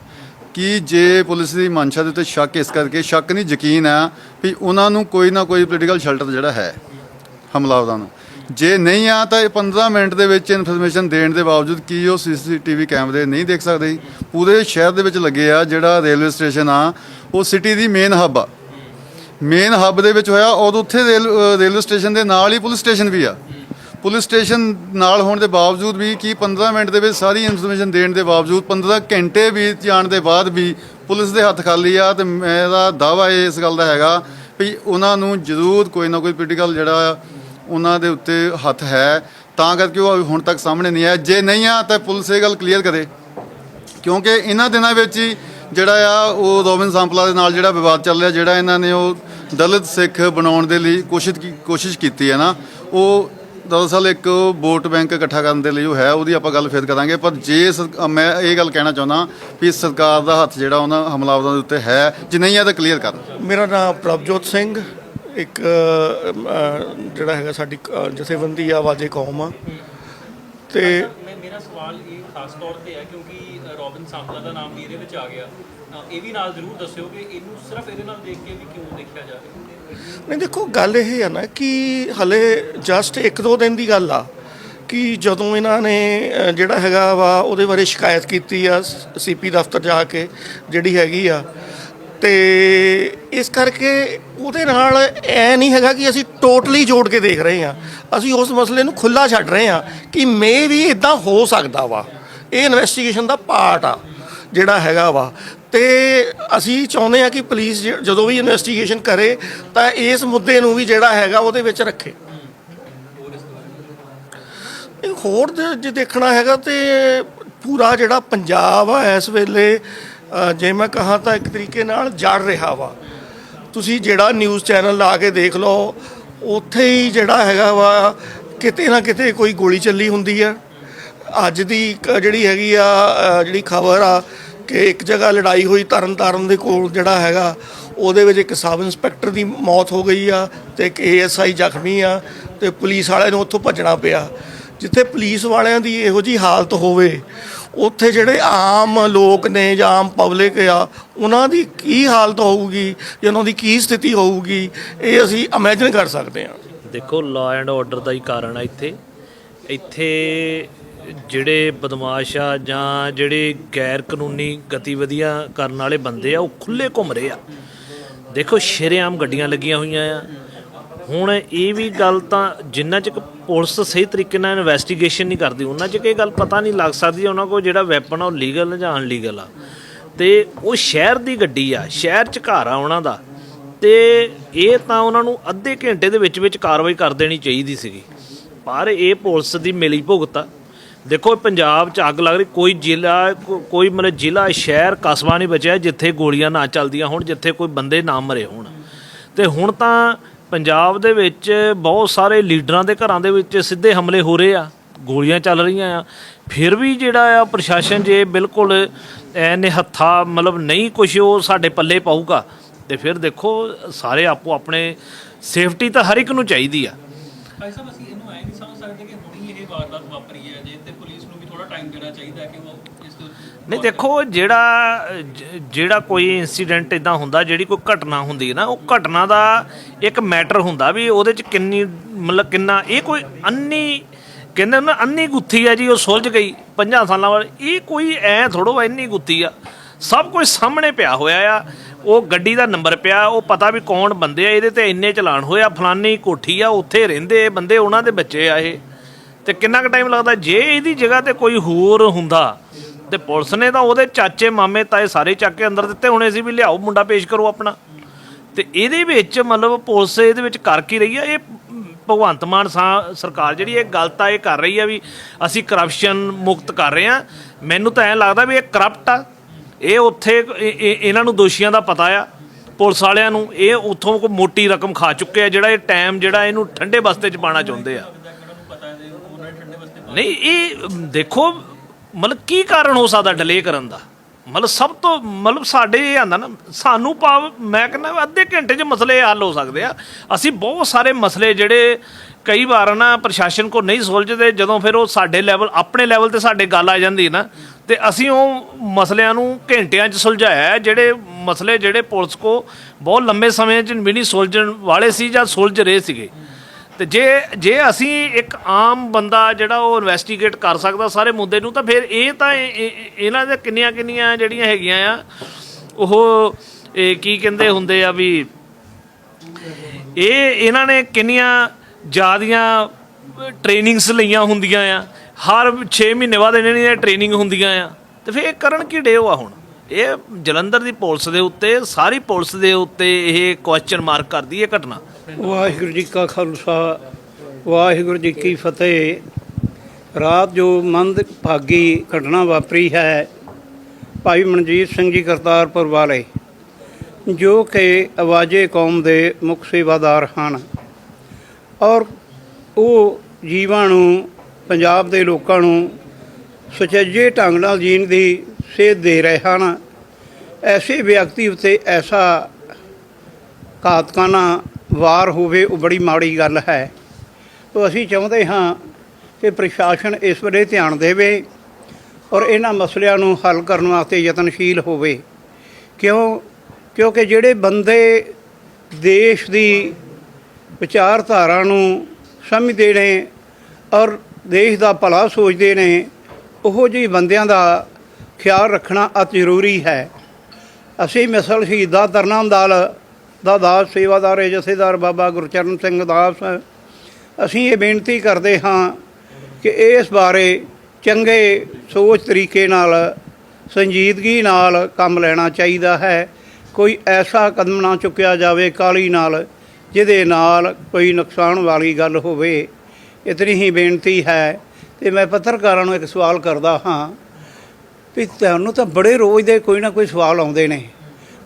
Speaker 7: ਕਿ ਜੇ ਪੁਲਿਸ ਦੀ ਮਨਸ਼ਾ ਦੇ ਉੱਤੇ ਸ਼ੱਕ, ਇਸ ਕਰਕੇ ਸ਼ੱਕ ਨਹੀਂ, ਯਕੀਨ ਆ ਵੀ ਉਹਨਾਂ ਨੂੰ ਕੋਈ ਨਾ ਕੋਈ ਪੋਲੀਟੀਕਲ ਸ਼ੈਲਟਰ ਜਿਹੜਾ ਹੈ ਹਮਲਾਵਰਾਂ ਨੂੰ। ਜੇ ਨਹੀਂ ਆ, ਤਾਂ ਇਹ 15 ਮਿੰਟ ਦੇ ਵਿੱਚ ਇਨਫੋਰਮੇਸ਼ਨ ਦੇਣ ਦੇ ਬਾਵਜੂਦ ਕੀ ਉਹ ਸੀਸੀਟੀਵੀ ਕੈਮਰੇ ਨਹੀਂ ਦੇਖ ਸਕਦੇ? ਪੂਰੇ ਸ਼ਹਿਰ ਦੇ ਵਿੱਚ ਲੱਗੇ ਆ ਜਿਹੜਾ ਰੇਲਵੇ ਸਟੇਸ਼ਨ ਆ, ਉਹ ਸਿਟੀ ਦੀ ਮੇਨ ਹੱਬ ਆ। ਮੇਨ ਹੱਬ ਦੇ ਵਿੱਚ ਹੋਇਆ ਔਰ ਉੱਥੇ ਰੇਲ ਰੇਲਵੇ ਸਟੇਸ਼ਨ ਦੇ ਨਾਲ ਹੀ ਪੁਲਿਸ ਸਟੇਸ਼ਨ ਵੀ ਆ। ਪੁਲਿਸ ਸਟੇਸ਼ਨ ਨਾਲ ਹੋਣ ਦੇ ਬਾਵਜੂਦ ਵੀ ਕੀ 15 ਮਿੰਟ ਦੇ ਵਿੱਚ ਸਾਰੀ ਇਨਫੋਰਮੇਸ਼ਨ ਦੇਣ ਦੇ ਬਾਵਜੂਦ 15 ਘੰਟੇ ਬੀਤ ਜਾਣ ਦੇ ਬਾਅਦ ਵੀ ਪੁਲਿਸ ਦੇ ਹੱਥ ਖਾਲੀ ਆ ਤੇ ਮੇਰਾ ਦਾਵਾ ਇਸ ਗੱਲ ਦਾ ਹੈਗਾ ਵੀ ਉਹਨਾਂ ਨੂੰ ਜ਼ਰੂਰ ਕੋਈ ਨਾ ਕੋਈ ਪੋਲੀਟੀਕਲ ਜਿਹੜਾ ਉਹਨਾਂ ਦੇ ਉੱਤੇ ਹੱਥ ਹੈ, ਤਾਂ ਕਰਕੇ ਉਹ ਹੁਣ ਤੱਕ ਸਾਹਮਣੇ ਨਹੀਂ ਆਇਆ। ਜੇ ਨਹੀਂ ਆ, ਤਾਂ ਪੁਲਿਸ ਇਹ ਗੱਲ ਕਲੀਅਰ ਕਰੇ। ਕਿਉਂਕਿ ਇਹਨਾਂ ਦਿਨਾਂ ਵਿੱਚ ਹੀ ਜਿਹੜਾ ਆ, ਉਹ ਰੋਬਿਨ ਸੰਪਲਾ ਦੇ ਨਾਲ ਜਿਹੜਾ ਵਿਵਾਦ ਚੱਲ ਰਿਹਾ, ਜਿਹੜਾ ਇਹਨਾਂ ਨੇ ਉਹ ਦਲਿਤ ਸਿੱਖ ਬਣਾਉਣ ਦੇ ਲਈ ਕੋਸ਼ਿਸ਼ ਕੋਸ਼ਿਸ਼ ਕੀਤੀ ਹੈ ਨਾ, ਉਹ ਦਰਅਸਲ ਇੱਕ ਵੋਟ ਬੈਂਕ ਇਕੱਠਾ ਕਰਨ ਦੇ ਲਈ ਉਹ ਹੈ ਉਹਦੀ ਆਪਾਂ ਗੱਲ ਫਿਰ ਕਰਾਂਗੇ। ਪਰ ਜੇ ਸਰ- ਮੈਂ ਇਹ ਗੱਲ ਕਹਿਣਾ ਚਾਹੁੰਦਾ ਵੀ ਸਰਕਾਰ ਦਾ ਹੱਥ ਜਿਹੜਾ ਉਹਨਾਂ ਹਮਲਾਵਰਾਂ ਦੇ ਉੱਤੇ ਹੈ ਜੇ ਨਹੀਂ ਹੈ ਤਾਂ ਕਲੀਅਰ ਕਰ।
Speaker 8: ਮੇਰਾ ਨਾਮ ਪ੍ਰਭਜੋਤ ਸਿੰਘ ਇੱਕ ਅ, ਅ, ਜਿਹੜਾ ਹੈਗਾ ਸਾਡੀ ਅ, ਜਥੇਬੰਦੀ ਆ ਆਵਾਜ਼ੇ ਕੌਮ ਆ। ਤੇ
Speaker 2: ਮੈਂ ਮੇਰਾ ਸਵਾਲ ਇਹ ਖਾਸ ਤੌਰ ਤੇ ਹੈ ਕਿਉਂਕਿ ਅ, ਰੋਬਿਨ ਸਾਂਪਲਾ ਦਾ ਨਾਮ ਵੀ ਇਹਦੇ ਵਿੱਚ ਆ ਗਿਆ। ਅ, ਇਹ ਵੀ ਨਾਲ ਜ਼ਰੂਰ ਦੱਸਿਓ ਕਿ ਇਹਨੂੰ ਸਿਰਫ ਇਹਦੇ ਨਾਲ ਦੇਖ ਕੇ ਵੀ ਕਿਉਂ ਦੇਖਿਆ ਜਾ ਰਿਹਾ?
Speaker 8: ਨਹੀਂ, ਦੇਖੋ, ਗੱਲ ਇਹ ਹੈ ਨਾ ਕਿ ਹਲੇ ਜਸਟ ਇੱਕ ਦੋ ਦਿਨ ਦੀ ਗੱਲ ਆ ਕਿ ਜਦੋਂ ਇਹਨਾਂ ਨੇ ਜਿਹੜਾ ਹੈਗਾ ਵਾ, ਉਹਦੇ ਬਾਰੇ ਸ਼ਿਕਾਇਤ ਕੀਤੀ ਆ ਸੀਪੀ ਦਫ਼ਤਰ ਜਾ ਕੇ, ਜਿਹੜੀ ਹੈਗੀ ਆ। ਤੇ ਇਸ ਕਰਕੇ ਉਹਦੇ ਨਾਲ ਐ ਨਹੀਂ ਹੈਗਾ ਕਿ ਅਸੀਂ ਟੋਟਲੀ ਜੋੜ ਕੇ ਦੇਖ ਰਹੇ ਹਾਂ ਅਸੀਂ ਉਸ ਮਸਲੇ ਨੂੰ ਖੁੱਲਾ ਛੱਡ ਰਹੇ ਹਾਂ ਕਿ ਮੇ ਵੀ ਇਦਾਂ ਹੋ ਸਕਦਾ ਵਾ। ਇਹ ਇਨਵੈਸਟੀਗੇਸ਼ਨ ਦਾ ਪਾਰਟ ਆ। ਜਿਹੜਾ ਹੈਗਾ ਵਾ। ਤੇ ਅਸੀਂ ਚਾਹੁੰਦੇ ਆ ਕਿ ਪੁਲਿਸ ਜ- ਜਦੋਂ ਵੀ ਇਨਵੈਸਟੀਗੇਸ਼ਨ ਕਰੇ, ਤਾਂ ਇਸ ਮੁੱਦੇ ਨੂੰ ਵੀ ਜਿਹੜਾ ਹੈਗਾ ਉਹਦੇ ਵਿੱਚ ਰੱਖੇ। ਹੋਰ ਜੇ ਦੇਖਣਾ ਹੈਗਾ ਤੇ ਪੂਰਾ ਜਿਹੜਾ ਪੰਜਾਬ ਆ, ਇਸ ਵੇਲੇ ਜੇ ਮੈਂ ਕਹਾਂ ਤਾਂ ਇੱਕ ਤਰੀਕੇ ਨਾਲ ਜੜ ਰਿਹਾ ਵਾ। ਤੁਸੀਂ ਜਿਹੜਾ ਨਿਊਜ਼ ਚੈਨਲ ਲਾ ਕੇ ਦੇਖ ਲਓ, ਉੱਥੇ ਹੀ ਜਿਹੜਾ ਹੈਗਾ ਵਾ, ਕਿਤੇ ਨਾ ਕਿਤੇ ਕੋਈ ਗੋਲੀ ਚੱਲੀ ਹੁੰਦੀ ਆ। ਅੱਜ ਦੀ ਇੱਕ ਜਿਹੜੀ ਹੈਗੀ ਆ ਜਿਹੜੀ ਖਬਰ ਆ ਕਿ ਇੱਕ ਜਗ੍ਹਾ ਲੜਾਈ ਹੋਈ ਤਰਨਤਾਰਨ ਦੇ ਕੋਲ ਜਿਹੜਾ ਹੈਗਾ, ਉਹਦੇ ਵਿੱਚ ਇੱਕ ਸਬ ਇੰਸਪੈਕਟਰ ਦੀ ਮੌਤ ਹੋ ਗਈ ਆ ਤੇ ਇੱਕ ਏਐਸਆਈ ਜ਼ਖਮੀ ਆ ਤੇ ਪੁਲਿਸ ਵਾਲਿਆਂ ਨੂੰ ਉੱਥੋਂ ਭੱਜਣਾ ਪਿਆ। ਜਿੱਥੇ ਪੁਲਿਸ ਵਾਲਿਆਂ ਦੀ ਇਹੋ ਜੀ ਹਾਲਤ ਹੋਵੇ, ਉੱਥੇ ਜਿਹੜੇ ਆਮ ਲੋਕ ਨੇ ਜਾਂ ਆਮ ਪਬਲਿਕ ਆ, ਉਹਨਾਂ ਦੀ ਕੀ ਹਾਲਤ ਹੋਊਗੀ, ਜਾਂ ਉਹਨਾਂ ਦੀ ਕੀ ਸਥਿਤੀ ਹੋਊਗੀ, ਇਹ ਅਸੀਂ ਇਮੇਜਿਨ ਕਰ ਸਕਦੇ ਹਾਂ।
Speaker 9: ਦੇਖੋ ਲਾਅ ਐਂਡ ਆਰਡਰ ਦਾ ਹੀ ਕਾਰਨ ਆ ਇੱਥੇ। ਇੱਥੇ ਜਿਹੜੇ ਬਦਮਾਸ਼ ਆ ਜਾਂ ਜਿਹੜੇ ਗੈਰ ਕਾਨੂੰਨੀ ਗਤੀਵਿਧੀਆਂ ਕਰਨ ਵਾਲੇ ਬੰਦੇ ਆ, ਉਹ ਖੁੱਲੇ ਘੁੰਮ ਰਹੇ ਆ। ਦੇਖੋ, ਸ਼ਰੇਆਮ ਗੱਡੀਆਂ ਲੱਗੀਆਂ ਹੋਈਆਂ ਆ। ਹੁਣ ਇਹ ਵੀ ਗੱਲ ਤਾਂ ਜਿੰਨਾ ਚਿਰ ਪੁਲਿਸ ਸਹੀ ਤਰੀਕੇ ਨਾਲ ਇਨਵੈਸਟੀਗੇਸ਼ਨ ਨਹੀਂ ਕਰਦੀ, ਉਹਨਾਂ ਚਿਰ ਇਹ ਗੱਲ ਪਤਾ ਨਹੀਂ ਲੱਗ ਸਕਦੀ ਉਹਨਾਂ ਕੋਲ ਜਿਹੜਾ ਵੈਪਨ ਆ, ਉਹ ਲੀਗਲ ਜਾਂ ਅਨਲੀਗਲ ਆ। ਤੇ ਉਹ ਸ਼ਹਿਰ ਦੀ ਗੱਡੀ ਆ, ਸ਼ਹਿਰ ਚ ਘਰ ਆ ਉਹਨਾਂ ਦਾ। ਤੇ ਇਹ ਤਾਂ ਉਹਨਾਂ ਨੂੰ ਅੱਧੇ ਘੰਟੇ ਦੇ ਵਿੱਚ ਵਿੱਚ ਕਾਰਵਾਈ ਕਰ ਦੇਣੀ ਚਾਹੀਦੀ ਸੀਗੀ। ਪਰ ਇਹ ਪੁਲਿਸ ਦੀ ਮਿਲੀ ਭੁਗਤ ਆ। ਦੇਖੋ ਪੰਜਾਬ 'ਚ ਅੱਗ ਲੱਗ ਰਹੀ, ਕੋਈ ਜ਼ਿਲ੍ਹਾ, ਕੋ- ਕੋਈ ਮਤਲਬ ਜ਼ਿਲ੍ਹਾ, ਸ਼ਹਿਰ, ਕਸਬਾ ਨਹੀਂ ਬਚਿਆ ਜਿੱਥੇ ਗੋਲੀਆਂ ਨਾ ਚੱਲਦੀਆਂ ਹੋਣ, ਜਿੱਥੇ ਕੋਈ ਬੰਦੇ ਨਾ ਮਰੇ ਹੋਣ। ਤੇ ਹੁਣ ਤਾਂ ਪੰਜਾਬ ਦੇ ਵਿੱਚ ਬਹੁਤ ਸਾਰੇ ਲੀਡਰਾਂ ਦੇ ਘਰਾਂ ਦੇ ਵਿੱਚ ਸਿੱਧੇ ਹਮਲੇ ਹੋ ਰਹੇ ਆ, ਗੋਲੀਆਂ ਚੱਲ ਰਹੀਆਂ ਆ। ਫਿਰ ਵੀ ਜਿਹੜਾ ਆ ਪ੍ਰਸ਼ਾਸਨ ਜੇ ਬਿਲਕੁਲ ਐਨੇ ਨਿਹੱਥਾ ਮਤਲਬ ਨਹੀਂ ਕੁਛ ਉਹ ਸਾਡੇ ਪੱਲੇ ਪਾਊਗਾ, ਤੇ ਫਿਰ ਦੇਖੋ, ਸਾਰੇ ਆਪੋ ਆਪਣੇ ਸੇਫਟੀ ਤਾਂ ਹਰ ਇੱਕ ਨੂੰ ਚਾਹੀਦੀ ਆ।
Speaker 2: ਭਾਈ ਸਾਹਿਬ, ਅਸੀਂ ਇਹਨੂੰ ਐ ਨਹੀਂ ਸਮਝ ਸਕਦੇ ਕਿ ਹੁਣੀ ਇਹ ਵਾਰਦਾਤ ਵਾਪਰੀ ਹੈ ਜੇ ਤੇ ਪੁਲਿਸ ਨੂੰ ਵੀ ਥੋੜਾ ਟਾਈਮ ਦੇਣਾ ਚਾਹੀਦਾ ਕਿ ਉਹ ਇਸ ਤੋਂ
Speaker 9: ਨਹੀਂ, ਦੇਖੋ, ਜਿਹੜਾ, ਜ- ਜਿਹੜਾ ਕੋਈ ਇਨਸੀਡੈਂਟ ਇਦਾਂ ਹੁੰਦਾ, ਜਿਹੜੀ ਕੋਈ ਘਟਨਾ ਹੁੰਦੀ ਹੈ ਨਾ, ਉਹ ਘਟਨਾ ਦਾ ਇੱਕ ਮੈਟਰ ਹੁੰਦਾ ਵੀ ਉਹਦੇ ਚ ਕਿੰਨੀ, ਮਤਲਬ ਕਿੰਨਾ, ਇਹ ਕੋਈ ਅੰਨੀ, ਕਹਿੰਦੇ ਨਾ, ਅੰਨੀ ਗੁੱਥੀ ਆ ਜੀ, ਉਹ ਸੁਲਝ ਗਈ 50 ਸਾਲਾਂ ਬਾਅਦ। ਇਹ ਕੋਈ ਐ ਥੋੜੋ ਇੰਨੀ ਗੁੱਥੀ ਆ। ਸਭ ਕੁਝ ਸਾਹਮਣੇ ਪਿਆ ਹੋਇਆ ਆ। ਉਹ ਗੱਡੀ ਦਾ ਨੰਬਰ ਪਿਆ, ਉਹ ਪਤਾ ਵੀ ਕੌਣ ਬੰਦੇ ਆ, ਇਹਦੇ ਤੇ ਇੰਨੇ ਚਲਾਨ ਹੋਇਆ ਫਲਾਨੀ ਕੋਠੀ ਆ, ਉੱਥੇ ਰਹਿੰਦੇ ਇਹ ਬੰਦੇ, ਉਹਨਾਂ ਦੇ ਬੱਚੇ ਆ ਇਹ। ਤੇ ਕਿੰਨਾ ਕੁ ਟਾਈਮ ਲੱਗਦਾ? ਜੇ ਇਹਦੀ ਜਗ੍ਹਾ ਤੇ ਕੋਈ ਹੋਰ ਹੁੰਦਾ, ਤੇ ਪੁਲਿਸ ਨੇ ਤਾਂ ਉਹਦੇ ਚਾਚੇ, ਮਾਮੇ, ਤਾਏ ਸਾਰੇ ਚੱਕ ਕੇ ਅੰਦਰ ਦਿੱਤੇ, ਹੋਣੇ ਸੀ ਵੀ ਲਿਆਓ, ਮੁੰਡਾ ਪੇਸ਼ ਕਰੋ ਆਪਣਾ। ਤੇ ਇਹਦੇ ਵਿੱਚ ਮਤਲਬ ਪੁਲਿਸ ਇਹਦੇ ਵਿੱਚ ਕਰ ਕੀ ਰਹੀ ਆ? ਇਹ ਭਗਵੰਤ ਮਾਨ ਸਾ- ਸਰਕਾਰ ਜਿਹੜੀ ਇਹ ਗਲਤ ਆ, ਇਹ ਕਰ ਰਹੀ ਆ ਵੀ ਅਸੀਂ ਕਰਪਸ਼ਨ ਮੁਕਤ ਕਰ ਰਹੇ ਆ। ਮੈਨੂੰ ਤਾਂ ਐਂ ਲੱਗਦਾ ਵੀ ਇਹ ਕਰਪਟ ਆ। ਇਹ ਉੱਥੇ ਇਹਨਾਂ ਨੂੰ ਦੋਸ਼ੀਆਂ ਦਾ ਪਤਾ ਆ। ਪੁਲਿਸ ਵਾਲਿਆਂ ਨੂੰ ਇਹ ਉੱਥੋਂ ਕੋਈ ਮੋਟੀ ਰਕਮ ਖਾ ਚੁੱਕੇ ਆ, ਜਿਹੜਾ ਇਹ ਟਾਈਮ ਜਿਹੜਾ ਇਹਨੂੰ ਠੰਡੇ ਬਸਤੇ 'ਚ ਪਾਣਾ ਚਾਹੁੰਦੇ ਆ। ਨਹੀਂ, ਇਹ ਦੇਖੋ, ਮਤਲਬ ਕੀ ਕਾਰਨ ਹੋ ਸਕਦਾ ਡਿਲੇ ਕਰਨ ਦਾ? ਮਤਲਬ ਸਭ ਤੋਂ, ਮਤਲਬ ਸਾਡੇ ਇਹ ਆਂਦਾ ਨਾ, ਸਾਨੂੰ ਭਾਵ, ਮੈਂ ਕਹਿੰਦਾ ਅੱਧੇ ਘੰਟੇ 'ਚ ਮਸਲੇ ਹੱਲ ਹੋ ਸਕਦੇ ਆ। ਅਸੀਂ ਬਹੁਤ ਸਾਰੇ ਮਸਲੇ ਜਿਹੜੇ ਕਈ ਵਾਰ ਨਾ ਪ੍ਰਸ਼ਾਸਨ ਕੋ ਨਹੀਂ ਸੁਲਝਦੇ, ਜਦੋਂ ਫਿਰ ਉਹ ਸਾਡੇ ਲੈਵਲ ਆਪਣੇ ਲੈਵਲ ਤੇ ਸਾਡੇ ਗੱਲ ਆ ਜਾਂਦੀ ਨਾ, ਤੇ ਅਸੀਂ ਉਹ ਮਸਲਿਆਂ ਨੂੰ ਘੰਟਿਆਂ 'ਚ ਸੁਲਝਾਇਆ ਜਿਹੜੇ ਮਸਲੇ ਜਿਹੜੇ ਪੁਲਿਸ ਕੋ ਬਹੁਤ ਲੰਬੇ ਸਮੇਂ 'ਚ ਵੀ ਨਹੀਂ ਸੁਲਝਣ ਵਾਲੇ ਸੀ ਜਾਂ ਸੁਲਝ ਰਹੇ ਸੀਗੇ। ਤੇ ਜੇ ਜੇ ਅਸੀਂ ਇੱਕ ਆਮ ਬੰਦਾ ਜਿਹੜਾ ਉਹ ਇਨਵੈਸਟੀਗੇਟ ਕਰ ਸਕਦਾ ਸਾਰੇ ਮੁੱਦੇ ਨੂੰ, ਤਾਂ ਫਿਰ ਇਹ ਤਾਂ ਇਹਨਾਂ ਦੇ ਕਿੰਨੀਆਂ ਕਿੰਨੀਆਂ ਜਿਹੜੀਆਂ ਹੈਗੀਆਂ ਆ, ਉਹ, ਇਹ ਕੀ ਕਹਿੰਦੇ ਹੁੰਦੇ ਆ ਵੀ ਇਹ, ਇਹਨਾਂ ਨੇ ਕਿੰਨੀਆਂ ਜਿਆਦੀਆਂ ਟ੍ਰੇਨਿੰਗਸ ਲਈਆਂ ਹੁੰਦੀਆਂ ਆ, ਹਰ 6 ਮਹੀਨੇ ਬਾਅਦ ਇਹਨਾਂ ਦੀਆਂ ਟ੍ਰੇਨਿੰਗ ਹੁੰਦੀਆਂ ਆ, ਤੇ ਫਿਰ ਇਹ ਕਰਨ ਕੀ ਡਿਓ ਆ ਹੁਣ? ਇਹ ਜਲੰਧਰ ਦੀ ਪੁਲਿਸ ਦੇ ਉੱਤੇ, ਸਾਰੀ ਪੁਲਿਸ ਦੇ ਉੱਤੇ ਇਹ ਕੁਐਸਚਨ ਮਾਰਕ ਕਰਦੀ ਹੈ ਘਟਨਾ।
Speaker 10: ਵਾਹਿਗੁਰੂ ਜੀ ਕਾ ਖਾਲਸਾ, ਵਾਹਿਗੁਰੂ ਜੀ ਕੀ ਫਤਿਹ। ਰਾਤ ਜੋ ਮੰਦ ਭਾਗੀ ਘਟਨਾ ਵਾਪਰੀ ਹੈ, ਭਾਈ ਮਨਜੀਤ ਸਿੰਘ ਜੀ ਕਰਤਾਰਪੁਰ ਵਾਲੇ, ਜੋ ਕਿ ਆਵਾਜ਼ੇ ਕੌਮ ਦੇ ਮੁੱਖ ਸੇਵਾਦਾਰ ਹਨ। ਔਰ ਉਹ ਜੀਵਾਂ ਨੂੰ, ਪੰਜਾਬ ਦੇ ਲੋਕਾਂ ਨੂੰ ਸੁਚੱਜੇ ਢੰਗ ਨਾਲ ਜੀਣ ਦੀ ਸੇਧ ਦੇ ਰਹੇ ਹਨ। ਐਸੇ ਵਿਅਕਤੀ ਉਤੇ ਐਸਾ ਘਾਤਕਾਨਾ ਵਾਰ ਹੋਵੇ, ਉਹ ਬੜੀ ਮਾੜੀ ਗੱਲ ਹੈ। ਤੋ ਅਸੀਂ ਚਾਹੁੰਦੇ ਹਾਂ ਕਿ ਪ੍ਰਸ਼ਾਸਨ ਇਸ ਵੇਲੇ ਧਿਆਨ ਦੇਵੇ ਔਰ ਇਹਨਾਂ ਮਸਲਿਆਂ ਨੂੰ ਹੱਲ ਕਰਨ ਵਾਸਤੇ ਯਤਨਸ਼ੀਲ ਹੋਵੇ। ਕਿਉਂ? ਕਿਉਂਕਿ ਜਿਹੜੇ ਬੰਦੇ ਦੇਸ਼ ਦੀ ਵਿਚਾਰਧਾਰਾ ਨੂੰ ਸਮਝਦੇ ਨੇ ਔਰ ਦੇਸ਼ ਦਾ ਭਲਾ ਸੋਚਦੇ ਨੇ, ਉਹੋ ਜਿਹੇ ਬੰਦਿਆਂ ਦਾ ਖਿਆਲ ਰੱਖਣਾ ਅਤ ਜ਼ਰੂਰੀ ਹੈ। ਅਸੀਂ ਮਿਸਲ ਸ਼ਹੀਦਾਂ ਤਰਨਾਮ ਦਲ ਦਾ ਦਾਸ, ਸੇਵਾਦਾਰ ਹੈ ਜਥੇਦਾਰ ਬਾਬਾ ਗੁਰਚਰਨ ਸਿੰਘ ਦਾਸ ਅਸੀਂ ਇਹ ਬੇਨਤੀ ਕਰਦੇ ਹਾਂ ਕਿ ਇਸ ਬਾਰੇ ਚੰਗੇ ਸੋਚ ਤਰੀਕੇ ਨਾਲ, ਸੰਜੀਦਗੀ ਨਾਲ ਕੰਮ ਲੈਣਾ ਚਾਹੀਦਾ ਹੈ। ਕੋਈ ਐਸਾ ਕਦਮ ਨਾ ਚੁੱਕਿਆ ਜਾਵੇ ਕਾਲੀ ਨਾਲ, ਜਿਹਦੇ ਨਾਲ ਕੋਈ ਨੁਕਸਾਨ ਵਾਲੀ ਗੱਲ ਹੋਵੇ। ਇਤਨੀ ਹੀ ਬੇਨਤੀ ਹੈ ਤੇ ਮੈਂ ਪੱਤਰਕਾਰਾਂ ਨੂੰ ਇੱਕ ਸਵਾਲ ਕਰਦਾ ਹਾਂ ਵੀ ਤੁਹਾਨੂੰ ਤਾਂ ਬੜੇ ਰੋਜ਼ ਦੇ ਕੋਈ ਨਾ ਕੋਈ ਸਵਾਲ ਆਉਂਦੇ ਨੇ।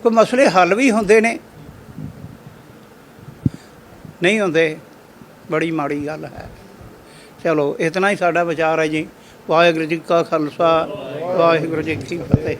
Speaker 10: ਕੋਈ ਮਸਲੇ ਹੱਲ ਵੀ ਹੁੰਦੇ ਨੇ। ਨਹੀਂ ਹੁੰਦੇ, ਬੜੀ ਮਾੜੀ ਗੱਲ ਹੈ। ਚਲੋ, ਇਤਨਾ ਹੀ ਸਾਡਾ ਵਿਚਾਰ ਹੈ ਜੀ। ਵਾਹਿਗੁਰੂ ਜੀ ਕਾ ਖਾਲਸਾ, ਵਾਹਿਗੁਰੂ ਜੀ ਕੀ ਫਤਿਹ।